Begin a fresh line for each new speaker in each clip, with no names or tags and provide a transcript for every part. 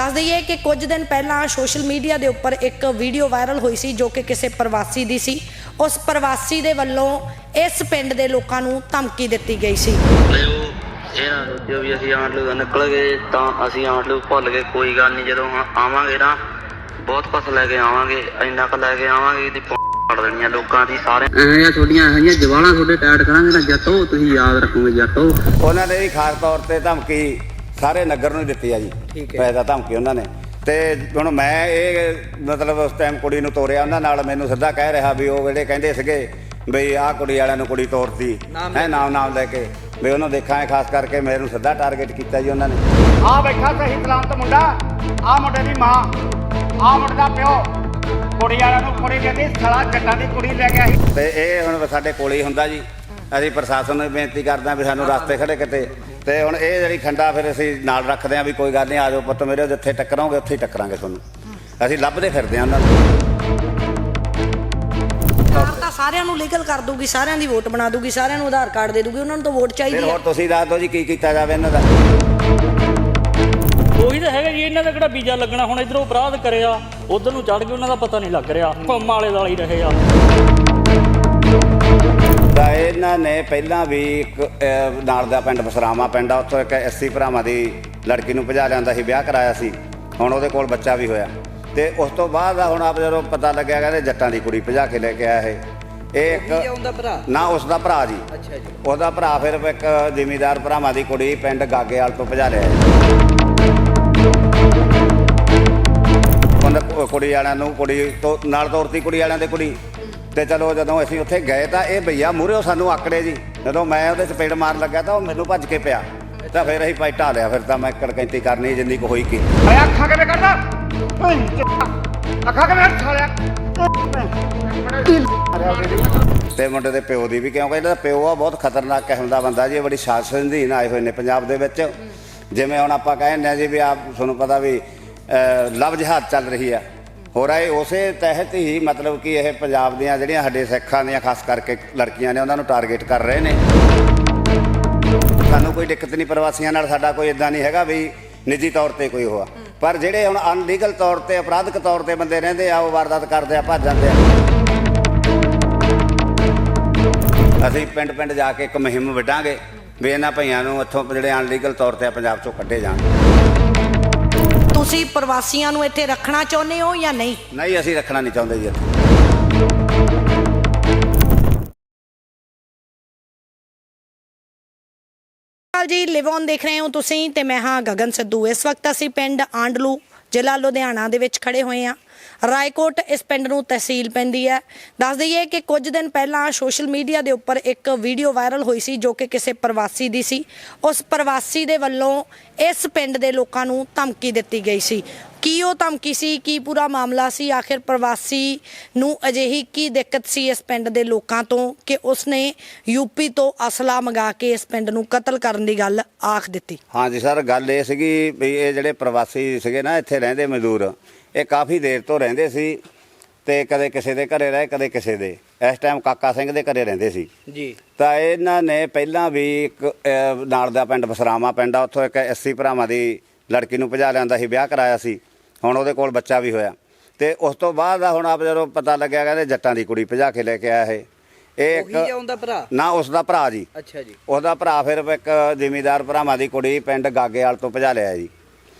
ਦੱਸ ਦਈਏ ਕਿ ਕੁਝ ਦਿਨ ਪਹਿਲਾਂ ਸੋਸ਼ਲ ਮੀਡੀਆ ਦੇ ਉੱਪਰ ਇੱਕ ਵੀਡੀਓ ਵਾਇਰਲ ਹੋਈ ਸੀ ਜੋ ਕਿ ਕਿਸੇ ਪ੍ਰਵਾਸੀ ਦੀ ਸੀ। ਉਸ ਪ੍ਰਵਾਸੀ ਦੇ ਵੱਲੋਂ ਇਸ ਪਿੰਡ ਦੇ ਲੋਕਾਂ ਨੂੰ ਧਮਕੀ ਦਿੱਤੀ ਗਈ ਸੀ।
ਤੇ ਉਹ ਇਹ ਨਾ ਸੋਚਿਓ ਵੀ ਅਸੀਂ ਆਂਟ ਲੂ ਨਿਕਲ ਗਏ ਤਾਂ ਅਸੀਂ ਆਂਟ ਲੂ ਭੁੱਲ ਗਏ ਕੋਈ ਗੱਲ ਨਹੀਂ ਜਦੋਂ ਆਵਾਂਗੇ ਨਾ ਬਹੁਤ ਕੁਛ ਲੈ ਕੇ ਆਵਾਂਗੇ ਇੰਨਾ ਕੁ ਲੈ ਕੇ ਆਵਾਂਗੇ ਇਹਦੀ ਪੜ ਦੇਣੀਆਂ ਲੋਕਾਂ ਦੀ ਸਾਰੇ। ਐਂ ਛੋਟੀਆਂ ਇਹੋ ਜਿਹੀਆਂ ਜਵਾਲਾਂ ਤੁਹਾਡੇ ਟੈਟ ਕਰਾਂਗੇ ਨਾ ਜੱਟੋ ਤੁਸੀਂ ਯਾਦ ਰੱਖੋਗੇ ਜੱਟੋ।
ਉਹਨਾਂ ਨੇ ਵੀ ਖਾਸ ਤੌਰ ਤੇ ਧਮਕੀ ਸਾਰੇ ਨਗਰ ਨੂੰ ਹੀ ਦਿੱਤੀ ਆ ਜੀ। ਪੈਦਾ ਧਮਕੀ ਉਹਨਾਂ ਨੇ। ਤੇ ਹੁਣ ਮੈਂ ਇਹ ਮਤਲਬ ਉਸ ਟਾਈਮ ਕੁੜੀ ਨੂੰ ਤੋਰਿਆ ਉਹਨਾਂ ਨਾਲ ਮੈਨੂੰ ਸਿੱਧਾ ਕਹਿ ਰਿਹਾ ਵੀ ਉਹ ਜਿਹੜੇ ਕਹਿੰਦੇ ਸੀਗੇ ਵੀ ਆਹ ਕੁੜੀ ਵਾਲਿਆਂ ਨੂੰ ਕੁੜੀ ਤੋਰਤੀ ਹੈ ਨਾਮ ਨਾਮ ਲੈ ਕੇ। ਵੀ ਉਹਨੂੰ ਦੇਖਾਂ ਖਾਸ ਕਰਕੇ ਮੈਨੂੰ ਸਿੱਧਾ ਟਾਰਗੇਟ ਕੀਤਾ ਜੀ ਉਹਨਾਂ ਨੇ।
ਆ ਬੈਠਾ ਸਹੀ ਸਲਾਮਤ ਮੁੰਡਾ ਆ ਮੁੰਡੇ ਦੀ ਮਾਂ ਆ ਮੁੰਡੇ ਦਾ ਪਿਓ। ਕੁੜੀ ਵਾਲਿਆਂ ਨੂੰ ਕੁੜੀ ਕਹਿੰਦੀ ਸਲਾ ਜੱਟਾਂ ਦੀ ਕੁੜੀ ਲੈ ਕੇ ਆਈ।
ਤੇ ਇਹ ਹੁਣ ਸਾਡੇ ਕੋਲੇ ਹੀ ਹੁੰਦਾ ਜੀ। ਅਸੀਂ ਪ੍ਰਸ਼ਾਸਨ ਨੂੰ ਬੇਨਤੀ ਕਰਦੇ ਹਾਂ ਵੀ ਸਾਨੂੰ ਰਸਤੇ ਖੜੇ ਕਿਤੇ। ਤੇ ਹੁਣ ਇਹ ਜਿਹੜੀ ਖੰਡਾ ਫਿਰ ਅਸੀਂ ਨਾਲ ਰੱਖਦੇ ਹਾਂ ਵੀ ਕੋਈ ਗੱਲ ਨਹੀਂ ਆ ਜਾਓ ਪੁੱਤ ਮੇਰੇ ਜਿੱਥੇ ਟੱਕਰਾਂਗੇ ਉੱਥੇ ਹੀ ਟੱਕਰਾਂਗੇ ਤੁਹਾਨੂੰ। ਅਸੀਂ ਲੱਭਦੇ ਫਿਰਦੇ ਹਾਂ ਉਹਨਾਂ ਨੂੰ।
ਸਰਕਾਰ ਤਾਂ ਸਾਰਿਆਂ ਨੂੰ ਲੀਗਲ ਕਰ ਦੂਗੀ ਸਾਰਿਆਂ ਦੀ ਵੋਟ ਬਣਾ ਦੂਗੀ ਸਾਰਿਆਂ ਨੂੰ ਆਧਾਰ ਕਾਰਡ ਦੇ ਦੂਗੀ ਉਹਨਾਂ ਨੂੰ ਤਾਂ ਵੋਟ
ਫਿਰ
ਚਾਹੀਦੀ ਹੈ।
ਹੋਰ ਤੁਸੀਂ ਦੱਸ ਦਿਓ ਜੀ ਕੀ ਕੀਤਾ ਜਾਵੇ ਇਹਨਾਂ ਦਾ।
ਉਹੀ ਤਾਂ ਹੈਗਾ ਜੀ ਇਹਨਾਂ ਦਾ ਕਿਹੜਾ ਵੀਜ਼ਾ ਲੱਗਣਾ? ਹੁਣ ਇਧਰੋਂ ਅਪਰਾਧ ਕਰਿਆ ਉਧਰ ਨੂੰ ਚੜ ਕੇ ਉਹਨਾਂ ਦਾ ਪਤਾ ਨਹੀਂ ਲੱਗ ਰਿਹਾ ਪੰਮ ਵਾਲੇ ਨਾਲ ਹੀ ਰਹੇ ਆ।
ਤਾਂ ਇਹਨਾਂ ਨੇ ਪਹਿਲਾਂ ਵੀ ਇੱਕ ਅਹ, ਨਾਲ ਦਾ ਪਿੰਡ ਬਸਰਾਮਾ ਪਿੰਡ ਆ ਉੱਥੋਂ ਇੱਕ ਐਸਸੀ ਭਰਾਵਾਂ ਦੀ ਲੜਕੀ ਨੂੰ ਭਜਾ ਲਿਆਂਦਾ ਸੀ ਵਿਆਹ ਕਰਾਇਆ ਸੀ। ਹੁਣ ਉਹਦੇ ਕੋਲ ਬੱਚਾ ਵੀ ਹੋਇਆ। ਤੇ ਉਸ ਤੋਂ ਬਾਅਦ ਆ ਹੁਣ ਆਪ ਜਦੋਂ ਪਤਾ ਲੱਗਿਆ ਕਹਿੰਦੇ ਜੱਟਾਂ ਦੀ ਕੁੜੀ ਭਜਾ ਕੇ ਲੈ ਕੇ ਆਇਆ ਇਹ। ਇਹ ਇੱਕ
ਭਰਾ?
ਨਾ ਉਸ ਦਾ ਭਰਾ ਜੀ।
ਅੱਛਾ ਜੀ।
ਉਹਦਾ ਭਰਾ ਫਿਰ ਇੱਕ ਜ਼ਿਮੀਦਾਰ ਭਰਾਵਾਂ ਦੀ ਕੁੜੀ ਪਿੰਡ ਗਾਗੇਵਾਲ ਤੋਂ ਭਜਾ ਲਿਆ। ਉਹਨਾਂ ਕੁ- ਕੁੜੀ ਵਾਲਿਆਂ ਨੂੰ ਕੁੜੀ ਤੋਂ ਨਾਲ ਤੋਰਤੀ ਕੁੜੀ ਵਾਲਿਆਂ ਦੇ ਕੁੜੀ। ਤੇ ਚਲੋ ਜਦੋਂ ਅਸੀਂ ਉੱਥੇ ਗਏ ਤਾਂ ਇਹ ਭਈਆ ਮੂਹਰੇ ਸਾਨੂੰ ਆਕੜੇ ਜੀ। ਜਦੋਂ ਮੈਂ ਉਹਦੇ ਚਪੇੜ ਮਾਰਨ ਲੱਗਾ ਤਾਂ ਉਹ ਮੈਨੂੰ ਭੱਜ ਕੇ ਪਿਆ। ਤਾਂ ਫਿਰ ਅਸੀਂ ਭਾਈ ਢਾਲਿਆ ਫਿਰ ਤਾਂ ਮੈਂ ਕੜਕੈਂਤੀ ਕਰਨੀ ਜਿੰਨੀ ਕੁ ਹੋਈ ਕੀ।
ਓਏ ਅੱਖਾਂ ਕਿਵੇਂ ਕਰਦਾ ਓਏ ਅੱਖਾਂ ਕਿਵੇਂ ਸਾਲਿਆ?
ਤੇ ਮੁੰਡੇ ਦੇ ਪਿਓ ਦੀ ਵੀ ਕਿਉਂਕਿ ਇਹਦਾ ਪਿਓ ਆ ਬਹੁਤ ਖਤਰਨਾਕ ਕਿਸਮ ਦਾ ਬੰਦਾ ਜੀ ਇਹ ਬੜੀ ਸ਼ਾਸਨਧੀਨ ਆਏ ਹੋਏ ਨੇ ਪੰਜਾਬ ਦੇ ਵਿੱਚ। ਜਿਵੇਂ ਹੁਣ ਆਪਾਂ ਕਹਿੰਦੇ ਆ ਜੀ ਵੀ ਆਪ ਤੁਹਾਨੂੰ ਪਤਾ ਵੀ ਅਹ, ਲਵ ਜਿਹਾਦ ਚੱਲ ਰਹੀ ਆ। ਹੋਰ ਆਏ, ਉਸੇ ਤਹਿਤ ਹੀ ਮਤਲਬ ਕਿ ਇਹ ਪੰਜਾਬ ਦੀਆਂ ਜਿਹੜੀਆਂ ਸਾਡੇ ਸਿੱਖਾਂ ਦੀਆਂ, ਖਾਸ ਕਰਕੇ ਲੜਕੀਆਂ ਨੇ, ਉਹਨਾਂ ਨੂੰ ਟਾਰਗੇਟ ਕਰ ਰਹੇ ਨੇ। ਸਾਨੂੰ ਕੋਈ ਦਿੱਕਤ ਨਹੀਂ ਪ੍ਰਵਾਸੀਆਂ ਨਾਲ, ਸਾਡਾ ਕੋਈ ਇਦਾਂ ਨਹੀਂ ਹੈਗਾ ਵੀ ਨਿੱਜੀ ਤੌਰ ਤੇ ਕੋਈ ਹੋਆ। ਪਰ ਜਿਹੜੇ ਹੁਣ ਅਨਲੀਗਲ ਤੌਰ ਤੇ, ਅਪਰਾਧਿਕ ਤੌਰ ਤੇ ਬੰਦੇ ਰਹਿੰਦੇ ਆ, ਉਹ ਵਾਰਦਾਤ ਕਰਦੇ ਆ, ਭੱਜ ਜਾਂਦੇ ਆ। ਅਸੀਂ ਪਿੰਡ ਪਿੰਡ ਜਾ ਕੇ ਇੱਕ ਮੁਹਿੰਮ ਵਿੱਢਾਂਗੇ ਵੀ ਇਹਨਾਂ ਭਈਆਂ ਨੂੰ ਇੱਥੋਂ ਜਿਹੜੇ ਅਨਲੀਗਲ ਤੌਰ ਤੇ ਆ, ਪੰਜਾਬ ਚੋਂ ਕੱਢੇ ਜਾਣ।
ਤੁਸੀਂ ਪ੍ਰਵਾਸੀਆਂ ਨੂੰ ਇੱਥੇ ਰੱਖਣਾ ਚਾਹੁੰਦੇ ਹੋ ਜਾਂ ਨਹੀਂ?
ਨਹੀਂ ਅਸੀਂ ਰੱਖਣਾ ਨਹੀਂ ਚਾਹੁੰਦੇ ਜੀ ਇੱਥੇ।
ਜੀ ਲਿਵ ਔਨ ਦੇਖ ਰਹੇ ਹੋ ਤੁਸੀਂ ਤੇ ਮੈਂ ਹਾਂ ਗਗਨ ਸਿੱਧੂ। ਇਸ ਵਕਤ ਅਸੀਂ ਪਿੰਡ ਆਂਡਲੂ ਜ਼ਿਲ੍ਹਾ ਲੁਧਿਆਣਾ ਦੇ ਵਿੱਚ ਖੜੇ ਹੋਏ ਹਾਂ। ਰਾਏਕੋਟ ਇਸ ਪਿੰਡ ਨੂੰ ਤਹਿਸੀਲ ਪੈਂਦੀ ਹੈ। ਦੱਸ ਦਈਏ ਕਿ ਕੁਝ ਦਿਨ ਪਹਿਲਾਂ ਸੋਸ਼ਲ ਮੀਡੀਆ ਦੇ ਉੱਪਰ ਇੱਕ ਵੀਡੀਓ ਵਾਇਰਲ ਹੋਈ ਸੀ ਜੋ ਕਿ ਕਿਸੇ ਪ੍ਰਵਾਸੀ ਦੀ ਸੀ। ਉਸ ਪ੍ਰਵਾਸੀ ਦੇ ਵੱਲੋਂ ਇਸ ਪਿੰਡ ਦੇ ਲੋਕਾਂ ਨੂੰ ਧਮਕੀ ਦਿੱਤੀ ਗਈ ਸੀ। ਕੀ ਉਹ ਧਮਕੀ ਸੀ, ਕੀ ਪੂਰਾ ਮਾਮਲਾ ਸੀ, ਆਖਿਰ ਪ੍ਰਵਾਸੀ ਨੂੰ ਅਜਿਹੀ ਕੀ ਦਿੱਕਤ ਸੀ ਇਸ ਪਿੰਡ ਦੇ ਲੋਕਾਂ ਤੋਂ ਕਿ ਉਸਨੇ ਯੂਪੀ ਤੋਂ ਅਸਲਾ ਮੰਗਾ ਕੇ ਇਸ ਪਿੰਡ ਨੂੰ ਕਤਲ ਕਰਨ ਦੀ ਗੱਲ ਆਖ ਦਿੱਤੀ?
ਹਾਂਜੀ, ਸਰ, ਗੱਲ ਇਹ ਸੀਗੀ ਵੀ ਇਹ ਜਿਹੜੇ ਪ੍ਰਵਾਸੀ ਸੀਗੇ ਨਾ, ਇੱਥੇ ਰਹਿੰਦੇ ਮਜ਼ਦੂਰ। ਇਹ ਕਾਫੀ ਦੇਰ ਤੋਂ ਰਹਿੰਦੇ ਸੀ ਤੇ ਕਦੇ ਕਿਸੇ ਦੇ ਘਰੇ ਰਹੇ ਕਦੇ ਕਿਸੇ ਦੇ। ਇਸ ਟਾਈਮ ਕਾਕਾ ਸਿੰਘ ਦੇ ਘਰੇ ਰਹਿੰਦੇ ਸੀ।
ਜੀ।
ਤਾਂ ਇਹਨਾਂ ਨੇ ਪਹਿਲਾਂ ਵੀ ਇੱਕ ਅਹ, ਨਾਲ ਦਾ ਪਿੰਡ ਬਸਰਾਮਾ ਪਿੰਡ ਆ ਉੱਥੋਂ ਇੱਕ 80 ਭਰਾਵਾਂ ਦੀ ਲੜਕੀ ਨੂੰ ਭਜਾ ਲਿਆਂਦਾ ਸੀ ਵਿਆਹ ਕਰਾਇਆ ਸੀ। ਹੁਣ ਉਹਦੇ ਕੋਲ ਬੱਚਾ ਵੀ ਹੋਇਆ। ਤੇ ਉਸ ਤੋਂ ਬਾਅਦ ਆ ਹੁਣ ਆਪ ਜਦੋਂ ਪਤਾ ਲੱਗਿਆ ਕਹਿੰਦੇ ਜੱਟਾਂ ਦੀ ਕੁੜੀ ਭਜਾ ਕੇ ਲੈ ਕੇ ਆਇਆ ਇਹ। ਇਹ
ਉਹੀ ਉਹਦਾ ਭਰਾ?
ਨਾ ਉਸ ਦਾ ਭਰਾ ਜੀ।
ਅੱਛਾ ਜੀ।
ਉਹਦਾ ਭਰਾ ਫਿਰ ਇੱਕ ਜ਼ਿਮੀਦਾਰ ਭਰਾਵਾਂ ਦੀ ਕੁੜੀ ਪਿੰਡ ਗਾਗੇਵਾਲ ਤੋਂ ਭਜਾ ਲਿਆ ਜੀ।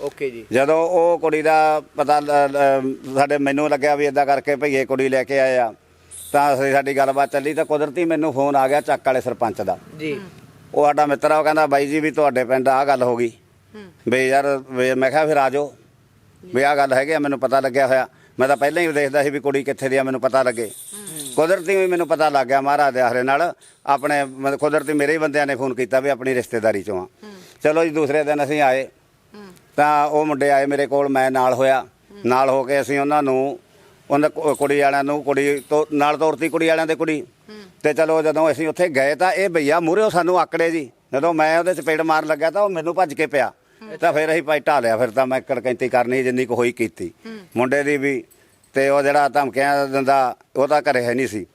ਓਕੇ ਜੀ।
ਜਦੋਂ ਉਹ ਕੁੜੀ ਦਾ ਪਤਾ ਲ- ਲ- ਸਾਡੇ ਮੈਨੂੰ ਲੱਗਿਆ ਵੀ ਇਦਾਂ ਕਰਕੇ ਭਈਏ ਕੁੜੀ ਲੈ ਕੇ ਆਏ ਆ ਤਾਂ ਅਸੀਂ ਸਾਡੀ ਗੱਲਬਾਤ ਚੱਲੀ ਤਾਂ ਕੁਦਰਤੀ ਮੈਨੂੰ ਫੋਨ ਆ ਗਿਆ ਚੱਕ ਵਾਲੇ ਸਰਪੰਚ ਦਾ।
ਜੀ।
ਉਹ ਸਾਡਾ ਮਿੱਤਰ ਆ ਉਹ ਕਹਿੰਦਾ ਬਾਈ ਜੀ ਵੀ ਤੁਹਾਡੇ ਪਿੰਡ ਆ ਗੱਲ ਹੋ ਗਈ। ਵੀ ਯਾਰ ਵੀ ਮੈਂ ਕਿਹਾ ਫਿਰ ਆ ਜਾਓ। ਵੀ ਆ ਗੱਲ ਹੈਗੀ ਆ ਮੈਨੂੰ ਪਤਾ ਲੱਗਿਆ ਹੋਇਆ। ਮੈਂ ਤਾਂ ਪਹਿਲਾਂ ਹੀ ਦੇਖਦਾ ਸੀ ਵੀ ਕੁੜੀ ਕਿੱਥੇ ਦੀ ਆ ਮੈਨੂੰ ਪਤਾ ਲੱਗੇ। ਕੁਦਰਤੀ ਵੀ ਮੈਨੂੰ ਪਤਾ ਲੱਗ ਗਿਆ ਮਹਾਰਾਜ ਦੇ ਆਸਰੇ ਨਾਲ। ਆਪਣੇ ਮਤਲਬ ਕੁਦਰਤੀ ਮੇਰੇ ਹੀ ਬੰਦਿਆਂ ਨੇ ਫੋਨ ਕੀਤਾ ਵੀ ਆਪਣੀ ਰਿਸ਼ਤੇਦਾਰੀ ਚੋਂ ਆ। ਚਲੋ ਜੀ ਦੂਸਰੇ ਦਿਨ ਅਸੀਂ ਆਏ। ਤਾਂ ਉਹ ਮੁੰਡੇ ਆਏ ਮੇਰੇ ਕੋਲ ਮੈਂ ਨਾਲ ਹੋਇਆ। ਨਾਲ ਹੋ ਕੇ ਅਸੀਂ ਉਹਨਾਂ ਨੂੰ ਉਹਨਾਂ ਕੁ- ਕੁੜੀ ਵਾਲਿਆਂ ਨੂੰ ਕੁੜੀ ਤੋਂ ਨਾਲ ਤੋਰਤੀ ਕੁੜੀ ਵਾਲਿਆਂ ਦੇ ਕੁੜੀ। ਤੇ ਚਲੋ ਜਦੋਂ ਅਸੀਂ ਉੱਥੇ ਗਏ ਤਾਂ ਇਹ ਭਈਆ ਮੂਹਰੇ ਸਾਨੂੰ ਆਕੜੇ ਜੀ। ਜਦੋਂ ਮੈਂ ਉਹਦੇ ਚਪੇੜ ਮਾਰਨ ਲੱਗਾ ਤਾਂ ਉਹ ਮੈਨੂੰ ਭੱਜ ਕੇ ਪਿਆ। ਤਾਂ ਫਿਰ ਅਸੀਂ ਭਾਈ ਢਾਲਿਆ ਫਿਰ ਤਾਂ ਮੈਂ ਕੜਕੈਂਤੀ ਕਰਨੀ ਜਿੰਨੀ ਕੁ ਹੋਈ ਕੀਤੀ। ਮੁੰਡੇ ਦੀ ਵੀ ਤੇ ਉਹ ਜਿਹੜਾ ਧਮਕੀਆਂ ਦਿੰਦਾ ਉਹ ਤਾਂ ਘਰੇ ਹੈ ਨਹੀਂ ਸੀ।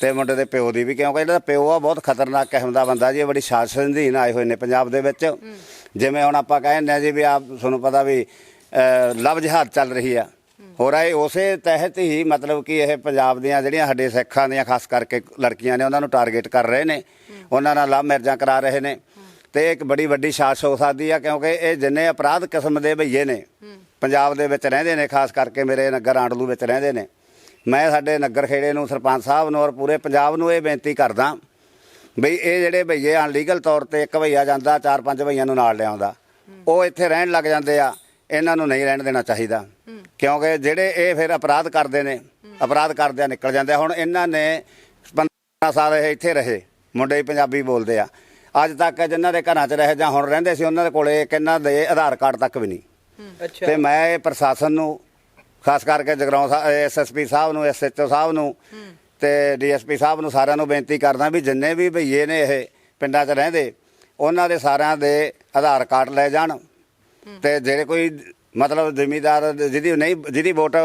ਤੇ ਮੁੰਡੇ ਦੇ ਪਿਓ ਦੀ ਵੀ ਕਿਉਂਕਿ ਇਹਦਾ ਪਿਓ ਆ ਬਹੁਤ ਖਤਰਨਾਕ ਕਿਸਮ ਦਾ ਬੰਦਾ ਜੀ ਇਹ ਬੜੀ ਸ਼ਾਸਨਧੀਨ ਆਏ ਹੋਏ ਨੇ ਪੰਜਾਬ ਦੇ ਵਿੱਚ। ਜਿਵੇਂ ਹੁਣ ਆਪਾਂ ਕਹਿੰਦੇ ਆ ਜੀ ਵੀ ਆਪ ਤੁਹਾਨੂੰ ਪਤਾ ਵੀ ਲਵ ਜਹਾਜ਼ ਚੱਲ ਰਹੀ ਆ। ਹੋ ਰਿਹਾ ਉਸੇ ਤਹਿਤ ਹੀ ਮਤਲਬ ਕਿ ਇਹ ਪੰਜਾਬ ਦੀਆਂ ਜਿਹੜੀਆਂ ਸਾਡੇ ਸਿੱਖਾਂ ਦੀਆਂ ਖਾਸ ਕਰਕੇ ਲੜਕੀਆਂ ਨੇ, ਉਹਨਾਂ ਨੂੰ ਟਾਰਗੇਟ ਕਰ ਰਹੇ ਨੇ। ਉਹਨਾਂ ਨਾਲ ਲਵ ਮੈਰਜਾਂ ਕਰਾ ਰਹੇ ਨੇ। ਤੇ ਇੱਕ ਬੜੀ ਵੱਡੀ ਸਾਜ਼ਿਸ਼ ਹੋ ਸਕਦੀ ਆ, ਕਿਉਂਕਿ ਇਹ ਜਿੰਨੇ ਅਪਰਾਧ ਕਿਸਮ ਦੇ ਭਈਏ ਨੇ, ਪੰਜਾਬ ਦੇ ਵਿੱਚ ਰਹਿੰਦੇ ਨੇ, ਖਾਸ ਕਰਕੇ ਮੇਰੇ ਨਗਰ ਆਂਡਲੂ ਵਿੱਚ ਰਹਿੰਦੇ ਨੇ। ਮੈਂ ਸਾਡੇ ਨਗਰ ਖੇੜੇ ਨੂੰ ਸਰਪੰਚ ਸਾਹਿਬ ਨੂੰ ਔਰ ਪੂਰੇ ਪੰਜਾਬ ਨੂੰ ਇਹ ਬੇਨਤੀ ਕਰਦਾ ਬਈ ਇਹ ਜਿਹੜੇ ਭਈਏ ਅਨਲੀਗਲ ਤੌਰ ਤੇ ਇੱਕ ਭਈਆ ਜਾਂਦਾ ਚਾਰ ਪੰਜ ਭਈਆਂ ਨੂੰ ਨਾਲ ਲਿਆਉਂਦਾ। ਉਹ ਇੱਥੇ ਰਹਿਣ ਲੱਗ ਜਾਂਦੇ ਆ ਇਹਨਾਂ ਨੂੰ ਨਹੀਂ ਰਹਿਣ ਦੇਣਾ ਚਾਹੀਦਾ। ਕਿਉਂਕਿ ਜਿਹੜੇ ਇਹ ਫਿਰ ਅਪਰਾਧ ਕਰਦੇ ਨੇ ਅਪਰਾਧ ਕਰਦਿਆਂ ਨਿਕਲ ਜਾਂਦੇ ਆ। ਹੁਣ ਇਹਨਾਂ ਨੇ 15 ਸਾਲ ਇਹ ਇੱਥੇ ਰਹੇ ਮੁੰਡੇ ਪੰਜਾਬੀ ਬੋਲਦੇ ਆ। ਅੱਜ ਤੱਕ ਜਿਨ੍ਹਾਂ ਦੇ ਘਰਾਂ 'ਚ ਰਹੇ ਜਾਂ ਹੁਣ ਰਹਿੰਦੇ ਸੀ ਉਹਨਾਂ ਦੇ ਕੋਲੇ ਇਹਨਾਂ ਦੇ ਆਧਾਰ ਕਾਰਡ ਤੱਕ ਵੀ ਨਹੀਂ।
ਅੱਛਾ।
ਤੇ ਮੈਂ ਇਹ ਪ੍ਰਸ਼ਾਸਨ ਨੂੰ ਖਾਸ ਕਰਕੇ ਜਗਰਾਉਂ ਐਸਐਸਪੀ ਸਾਹਿਬ ਨੂੰ ਐਸਐਚਓ ਸਾਹਿਬ ਨੂੰ ਤੇ ਡੀਐਸਪੀ ਸਾਹਿਬ ਨੂੰ ਸਾਰਿਆਂ ਨੂੰ ਬੇਨਤੀ ਕਰਦਾ ਵੀ ਜਿੰਨੇ ਵੀ ਭਈਏ ਨੇ ਇਹ ਪਿੰਡਾਂ 'ਚ ਰਹਿੰਦੇ ਉਹਨਾਂ ਦੇ ਸਾਰਿਆਂ ਦੇ ਆਧਾਰ ਕਾਰਡ ਲੈ ਜਾਣ ਤੇ ਜਿਹੜੇ ਕੋਈ ਮਤਲਬ ਜ਼ਿਮੀਦਾਰ ਜਿਹਦੀ ਨਹੀਂ ਜਿਹਦੀ ਵੋਟ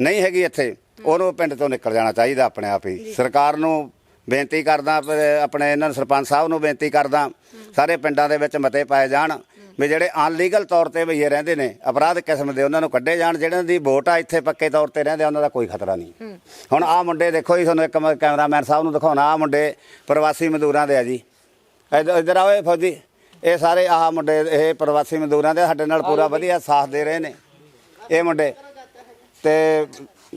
ਨਹੀਂ ਹੈਗੀ ਇੱਥੇ ਉਹਨੂੰ ਪਿੰਡ ਤੋਂ ਨਿਕਲ ਜਾਣਾ ਚਾਹੀਦਾ ਆਪਣੇ ਆਪ ਹੀ। ਸਰਕਾਰ ਨੂੰ ਬੇਨਤੀ ਕਰਦਾ ਆਪਣੇ ਇਹਨਾਂ ਸਰਪੰਚ ਸਾਹਿਬ ਨੂੰ ਬੇਨਤੀ ਕਰਦਾ ਸਾਰੇ ਪਿੰਡਾਂ ਦੇ ਵਿੱਚ ਮਤੇ ਪਾਏ ਜਾਣ ਵੀ ਜਿਹੜੇ ਅਨਲੀਗਲ ਤੌਰ ਤੇ ਭਈਏ ਰਹਿੰਦੇ ਨੇ ਅਪਰਾਧ ਕਿਸਮ ਦੇ ਉਹਨਾਂ ਨੂੰ ਕੱਢੇ ਜਾਣ ਜਿਹੜਿਆਂ ਦੀ ਵੋਟ ਆ ਇੱਥੇ ਪੱਕੇ ਤੌਰ ਤੇ ਰਹਿੰਦੇ ਉਹਨਾਂ ਦਾ ਕੋਈ ਖਤਰਾ ਨਹੀਂ। ਹੁਣ ਆਹ ਮੁੰਡੇ ਦੇਖੋ ਜੀ ਤੁਹਾਨੂੰ ਇੱਕ ਕੈਮਰਾਮੈਨ ਸਾਹਿਬ ਨੂੰ ਦਿਖਾਉਣਾ ਆਹ ਮੁੰਡੇ ਪ੍ਰਵਾਸੀ ਮਜ਼ਦੂਰਾਂ ਦੇ ਆ ਜੀ। ਇੱਧਰ ਇੱਧਰ ਆਓ ਇਹ ਫੌਜੀ ਇਹ ਸਾਰੇ ਆਹ ਮੁੰਡੇ ਇਹ ਪ੍ਰਵਾਸੀ ਮਜ਼ਦੂਰਾਂ ਦੇ ਸਾਡੇ ਨਾਲ ਪੂਰਾ ਵਧੀਆ ਸਾਥ ਦੇ ਰਹੇ ਨੇ। ਇਹ ਮੁੰਡੇ ਤੇ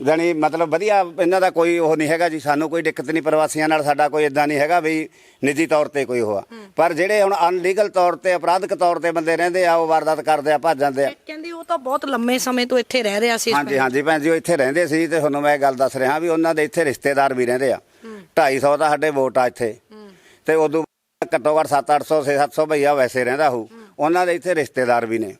ਜਾਣੀ ਮਤਲਬ ਵਧੀਆ ਇਹਨਾਂ ਦਾ ਕੋਈ ਉਹ ਨਹੀਂ ਹੈਗਾ ਜੀ ਸਾਨੂੰ ਕੋਈ ਦਿੱਕਤ ਨਹੀਂ ਪ੍ਰਵਾਸੀਆਂ ਨਾਲ ਸਾਡਾ ਕੋਈ ਇਦਾਂ ਨਹੀਂ ਹੈਗਾ ਵੀ ਨਿੱਜੀ ਤੌਰ ਤੇ ਕੋਈ ਹੋਆ ਪਰ ਜਿਹੜੇ ਹੁਣ ਅਨਲੀਗਲ ਤੌਰ ਤੇ ਅਪਰਾਧਿਕ ਤੌਰ ਤੇ ਬੰਦੇ ਰਹਿੰਦੇ ਆ ਉਹ ਵਾਰਦਾਤ ਕਰਦੇ ਆ ਭੱਜ ਜਾਂਦੇ ਆ।
ਕਹਿੰਦੇ ਉਹ ਤਾਂ ਬਹੁਤ ਲੰਮੇ ਸਮੇਂ ਤੋਂ ਇੱਥੇ ਰਹਿ ਰਿਹਾ ਸੀ
ਹਾਂਜੀ ਹਾਂਜੀ ਭੈਣ ਜੀ ਉਹ ਇੱਥੇ ਰਹਿੰਦੇ ਸੀ ਤੇ ਤੁਹਾਨੂੰ ਮੈਂ ਇਹ ਗੱਲ ਦੱਸ ਰਿਹਾ ਵੀ ਉਹਨਾਂ ਦੇ ਇੱਥੇ ਰਿਸ਼ਤੇਦਾਰ ਵੀ ਰਹਿੰਦੇ ਆ। 250 ਦਾ ਸਾਡੇ ਵੋਟ ਆ ਇੱਥੇ। ਤੇ ਉਦੋਂ ਘੱਟੋ ਘੱਟ 7-800 6-700 ਭਈਆ ਵੈਸੇ ਰਹਿੰਦਾ ਹੋ। ਉਹਨਾਂ ਦੇ ਇੱਥੇ ਰਿਸ਼ਤੇਦਾਰ ਵੀ ਨੇ।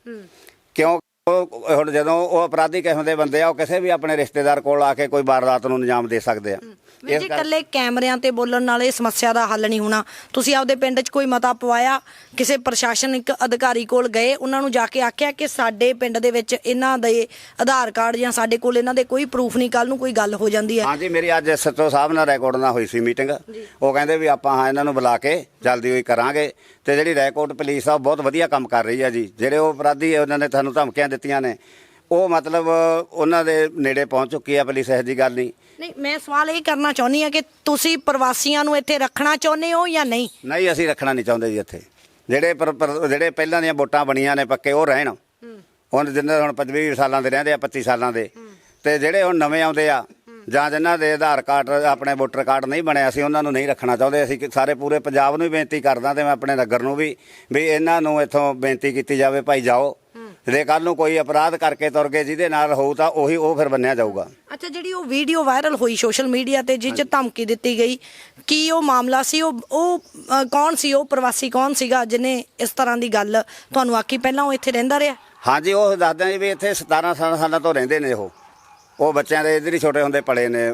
ਕਿਉਂ ਉਹ ਹੁਣ ਜਦੋਂ ਉਹ ਅਪਰਾਧੀ ਕਿਸਮ ਦੇ ਬੰਦੇ ਆ, ਉਹ ਕਿਸੇ ਵੀ ਆਪਣੇ ਰਿਸ਼ਤੇਦਾਰ ਕੋਲ ਆ ਕੇ ਕੋਈ ਵਾਰਦਾਤ ਨੂੰ ਅੰਜਾਮ ਦੇ ਸਕਦੇ ਆ।
ਵੀ ਜੇ ਇਕੱਲੇ ਕੈਮਰਿਆਂ ਤੇ ਬੋਲਣ ਨਾਲ ਇਹ ਸਮੱਸਿਆ ਦਾ ਹੱਲ ਨਹੀਂ ਹੋਣਾ। ਤੁਸੀਂ ਆਪਦੇ ਪਿੰਡ 'ਚ ਕੋਈ ਮਤਾ ਪਵਾਇਆ? ਕਿਸੇ ਪ੍ਰਸ਼ਾਸਨਿਕ ਅਧਿਕਾਰੀ ਕੋਲ ਗਏ ਉਹਨਾਂ ਨੂੰ ਜਾ ਕੇ ਆਖਿਆ ਕਿ ਸਾਡੇ ਪਿੰਡ ਦੇ ਵਿੱਚ ਇਹਨਾਂ ਦੇ ਆਧਾਰ ਕਾਰਡ ਜਾਂ ਸਾਡੇ ਕੋਲ ਇਹਨਾਂ ਦੇ ਕੋਈ ਪ੍ਰੂਫ ਨਹੀਂ ਕੱਲ ਨੂੰ ਕੋਈ ਗੱਲ ਹੋ ਜਾਂਦੀ ਹੈ।
ਹਾਂਜੀ ਮੇਰੀ ਅੱਜ ਐਸਐਚਓ ਸਾਹਿਬ ਨਾਲ ਰਿਕਾਰਡ ਨਾਲ ਹੋਈ ਸੀ ਮੀਟਿੰਗ ਉਹ ਕਹਿੰਦੇ ਵੀ ਆਪਾਂ ਹਾਂ ਇਹਨਾਂ ਨੂੰ ਬੁਲਾ ਕੇ ਜਲਦੀ ਹੋਈ ਕਰਾਂਗੇ। ਤੇ ਜਿਹੜੀ ਰੈਕੋਰਡ ਪੁਲਿਸ ਆ ਉਹ ਬਹੁਤ ਵਧੀਆ ਕੰਮ ਕਰ ਰਹੀ ਆ ਜੀ। ਜਿਹੜੇ ਉਹ ਅਪਰਾਧੀ ਆ, ਉਹਨਾਂ ਨੇ ਤੁਹਾਨੂੰ ਧਮਕੀਆਂ ਦਿੱਤੀਆਂ ਨੇ। ਉਹ ਮਤਲਬ ਉਹਨਾਂ ਦੇ ਨੇੜੇ ਪਹੁੰਚ ਚੁੱਕੀ ਆ ਪੁਲਿਸ ਇਹੋ ਜੀ ਗੱਲ ਨਹੀਂ।
ਨਹੀਂ, ਮੈਂ ਸਵਾਲ ਇਹ ਕਰਨਾ ਚਾਹੁੰਦੀ ਹਾਂ ਕਿ ਤੁਸੀਂ ਪ੍ਰਵਾਸੀਆਂ ਨੂੰ ਇੱਥੇ ਰੱਖਣਾ ਚਾਹੁੰਦੇ ਹੋ ਜਾਂ ਨਹੀਂ?
ਨਹੀਂ, ਅਸੀਂ ਰੱਖਣਾ ਨਹੀਂ ਚਾਹੁੰਦੇ ਜੀ ਇੱਥੇ। ਜਿਹੜੇ ਪਰ- ਪਰ- ਜਿਹੜੇ ਪਹਿਲਾਂ ਦੀਆਂ ਵੋਟਾਂ ਬਣੀਆਂ ਨੇ, ਪੱਕੇ ਉਹ ਰਹਿਣ। ਹੁਣ ਜਿੰਨੇ ਹੁਣ 25 ਸਾਲਾਂ ਦੇ ਰਹਿੰਦੇ ਆ 25 ਸਾਲਾਂ ਦੇ। ਤੇ ਜਿਹੜੇ ਹੁਣ ਨਵੇਂ ਆਉਂਦੇ ਆ, ਜਾਂ ਜਿਨ੍ਹਾਂ ਦੇ ਆਧਾਰ ਕਾਰਡ, ਆਪਣੇ ਵੋਟਰ ਕਾਰਡ ਨਹੀਂ ਬਣਿਆ ਸੀ ਉਹਨਾਂ ਨੂੰ ਨਹੀਂ ਰੱਖਣਾ ਚਾਹੁੰਦੇ। ਅਸੀਂ ਕਿ ਸਾਰੇ ਪੂਰੇ ਪੰਜਾਬ ਨੂੰ ਹੀ ਬੇਨਤੀ ਕਰਦਾ ਤੇ ਮੈਂ ਆਪਣੇ ਨਗਰ ਨੂੰ ਵੀ ਵੀ ਇਹਨਾਂ ਨੂੰ ਇੱਥੋਂ ਬੇਨਤੀ ਕੀਤੀ ਜਾਵੇ, ਭਾਈ ਜਾਓ। ਜੇ ਕੱਲ ਨੂੰ ਕੋਈ ਅਪਰਾਧ ਕਰਕੇ ਤੁਰ ਗਏ ਜਿਹਦੇ ਨਾਲ ਹੋਊ ਤਾਂ ਉਹੀ ਉਹ ਫਿਰ ਬੰਨਿਆ ਜਾਊਗਾ।
ਅੱਛਾ ਜਿਹੜੀ ਉਹ ਵੀਡੀਓ ਵਾਇਰਲ ਹੋਈ ਸੋਸ਼ਲ ਮੀਡੀਆ ਤੇ ਜਿਸ 'ਚ ਧਮਕੀ ਦਿੱਤੀ ਗਈ ਕੀ ਉਹ ਮਾਮਲਾ ਸੀ? ਉਹ ਉਹ ਅ, ਕੌਣ ਸੀ? ਉਹ ਪ੍ਰਵਾਸੀ ਕੌਣ ਸੀਗਾ ਜਿਹਨੇ ਇਸ ਤਰ੍ਹਾਂ ਦੀ ਗੱਲ ਤੁਹਾਨੂੰ ਆਖੀ? ਪਹਿਲਾਂ ਉਹ ਇੱਥੇ ਰਹਿੰਦਾ ਰਿਹਾ?
ਹਾਂਜੀ ਉਹ ਦੱਸਦੇ ਨੇ ਵੀ ਇੱਥੇ 17 ਸਾਲ- ਸਾਲਾਂ ਤੋਂ ਰਹਿੰਦੇ ਨੇ ਉਹ। ਉਹ ਬੱਚਿਆਂ ਦੇ ਇਧਰ ਹੀ ਛੋਟੇ ਹੁੰਦੇ ਪਲੇ ਨੇ।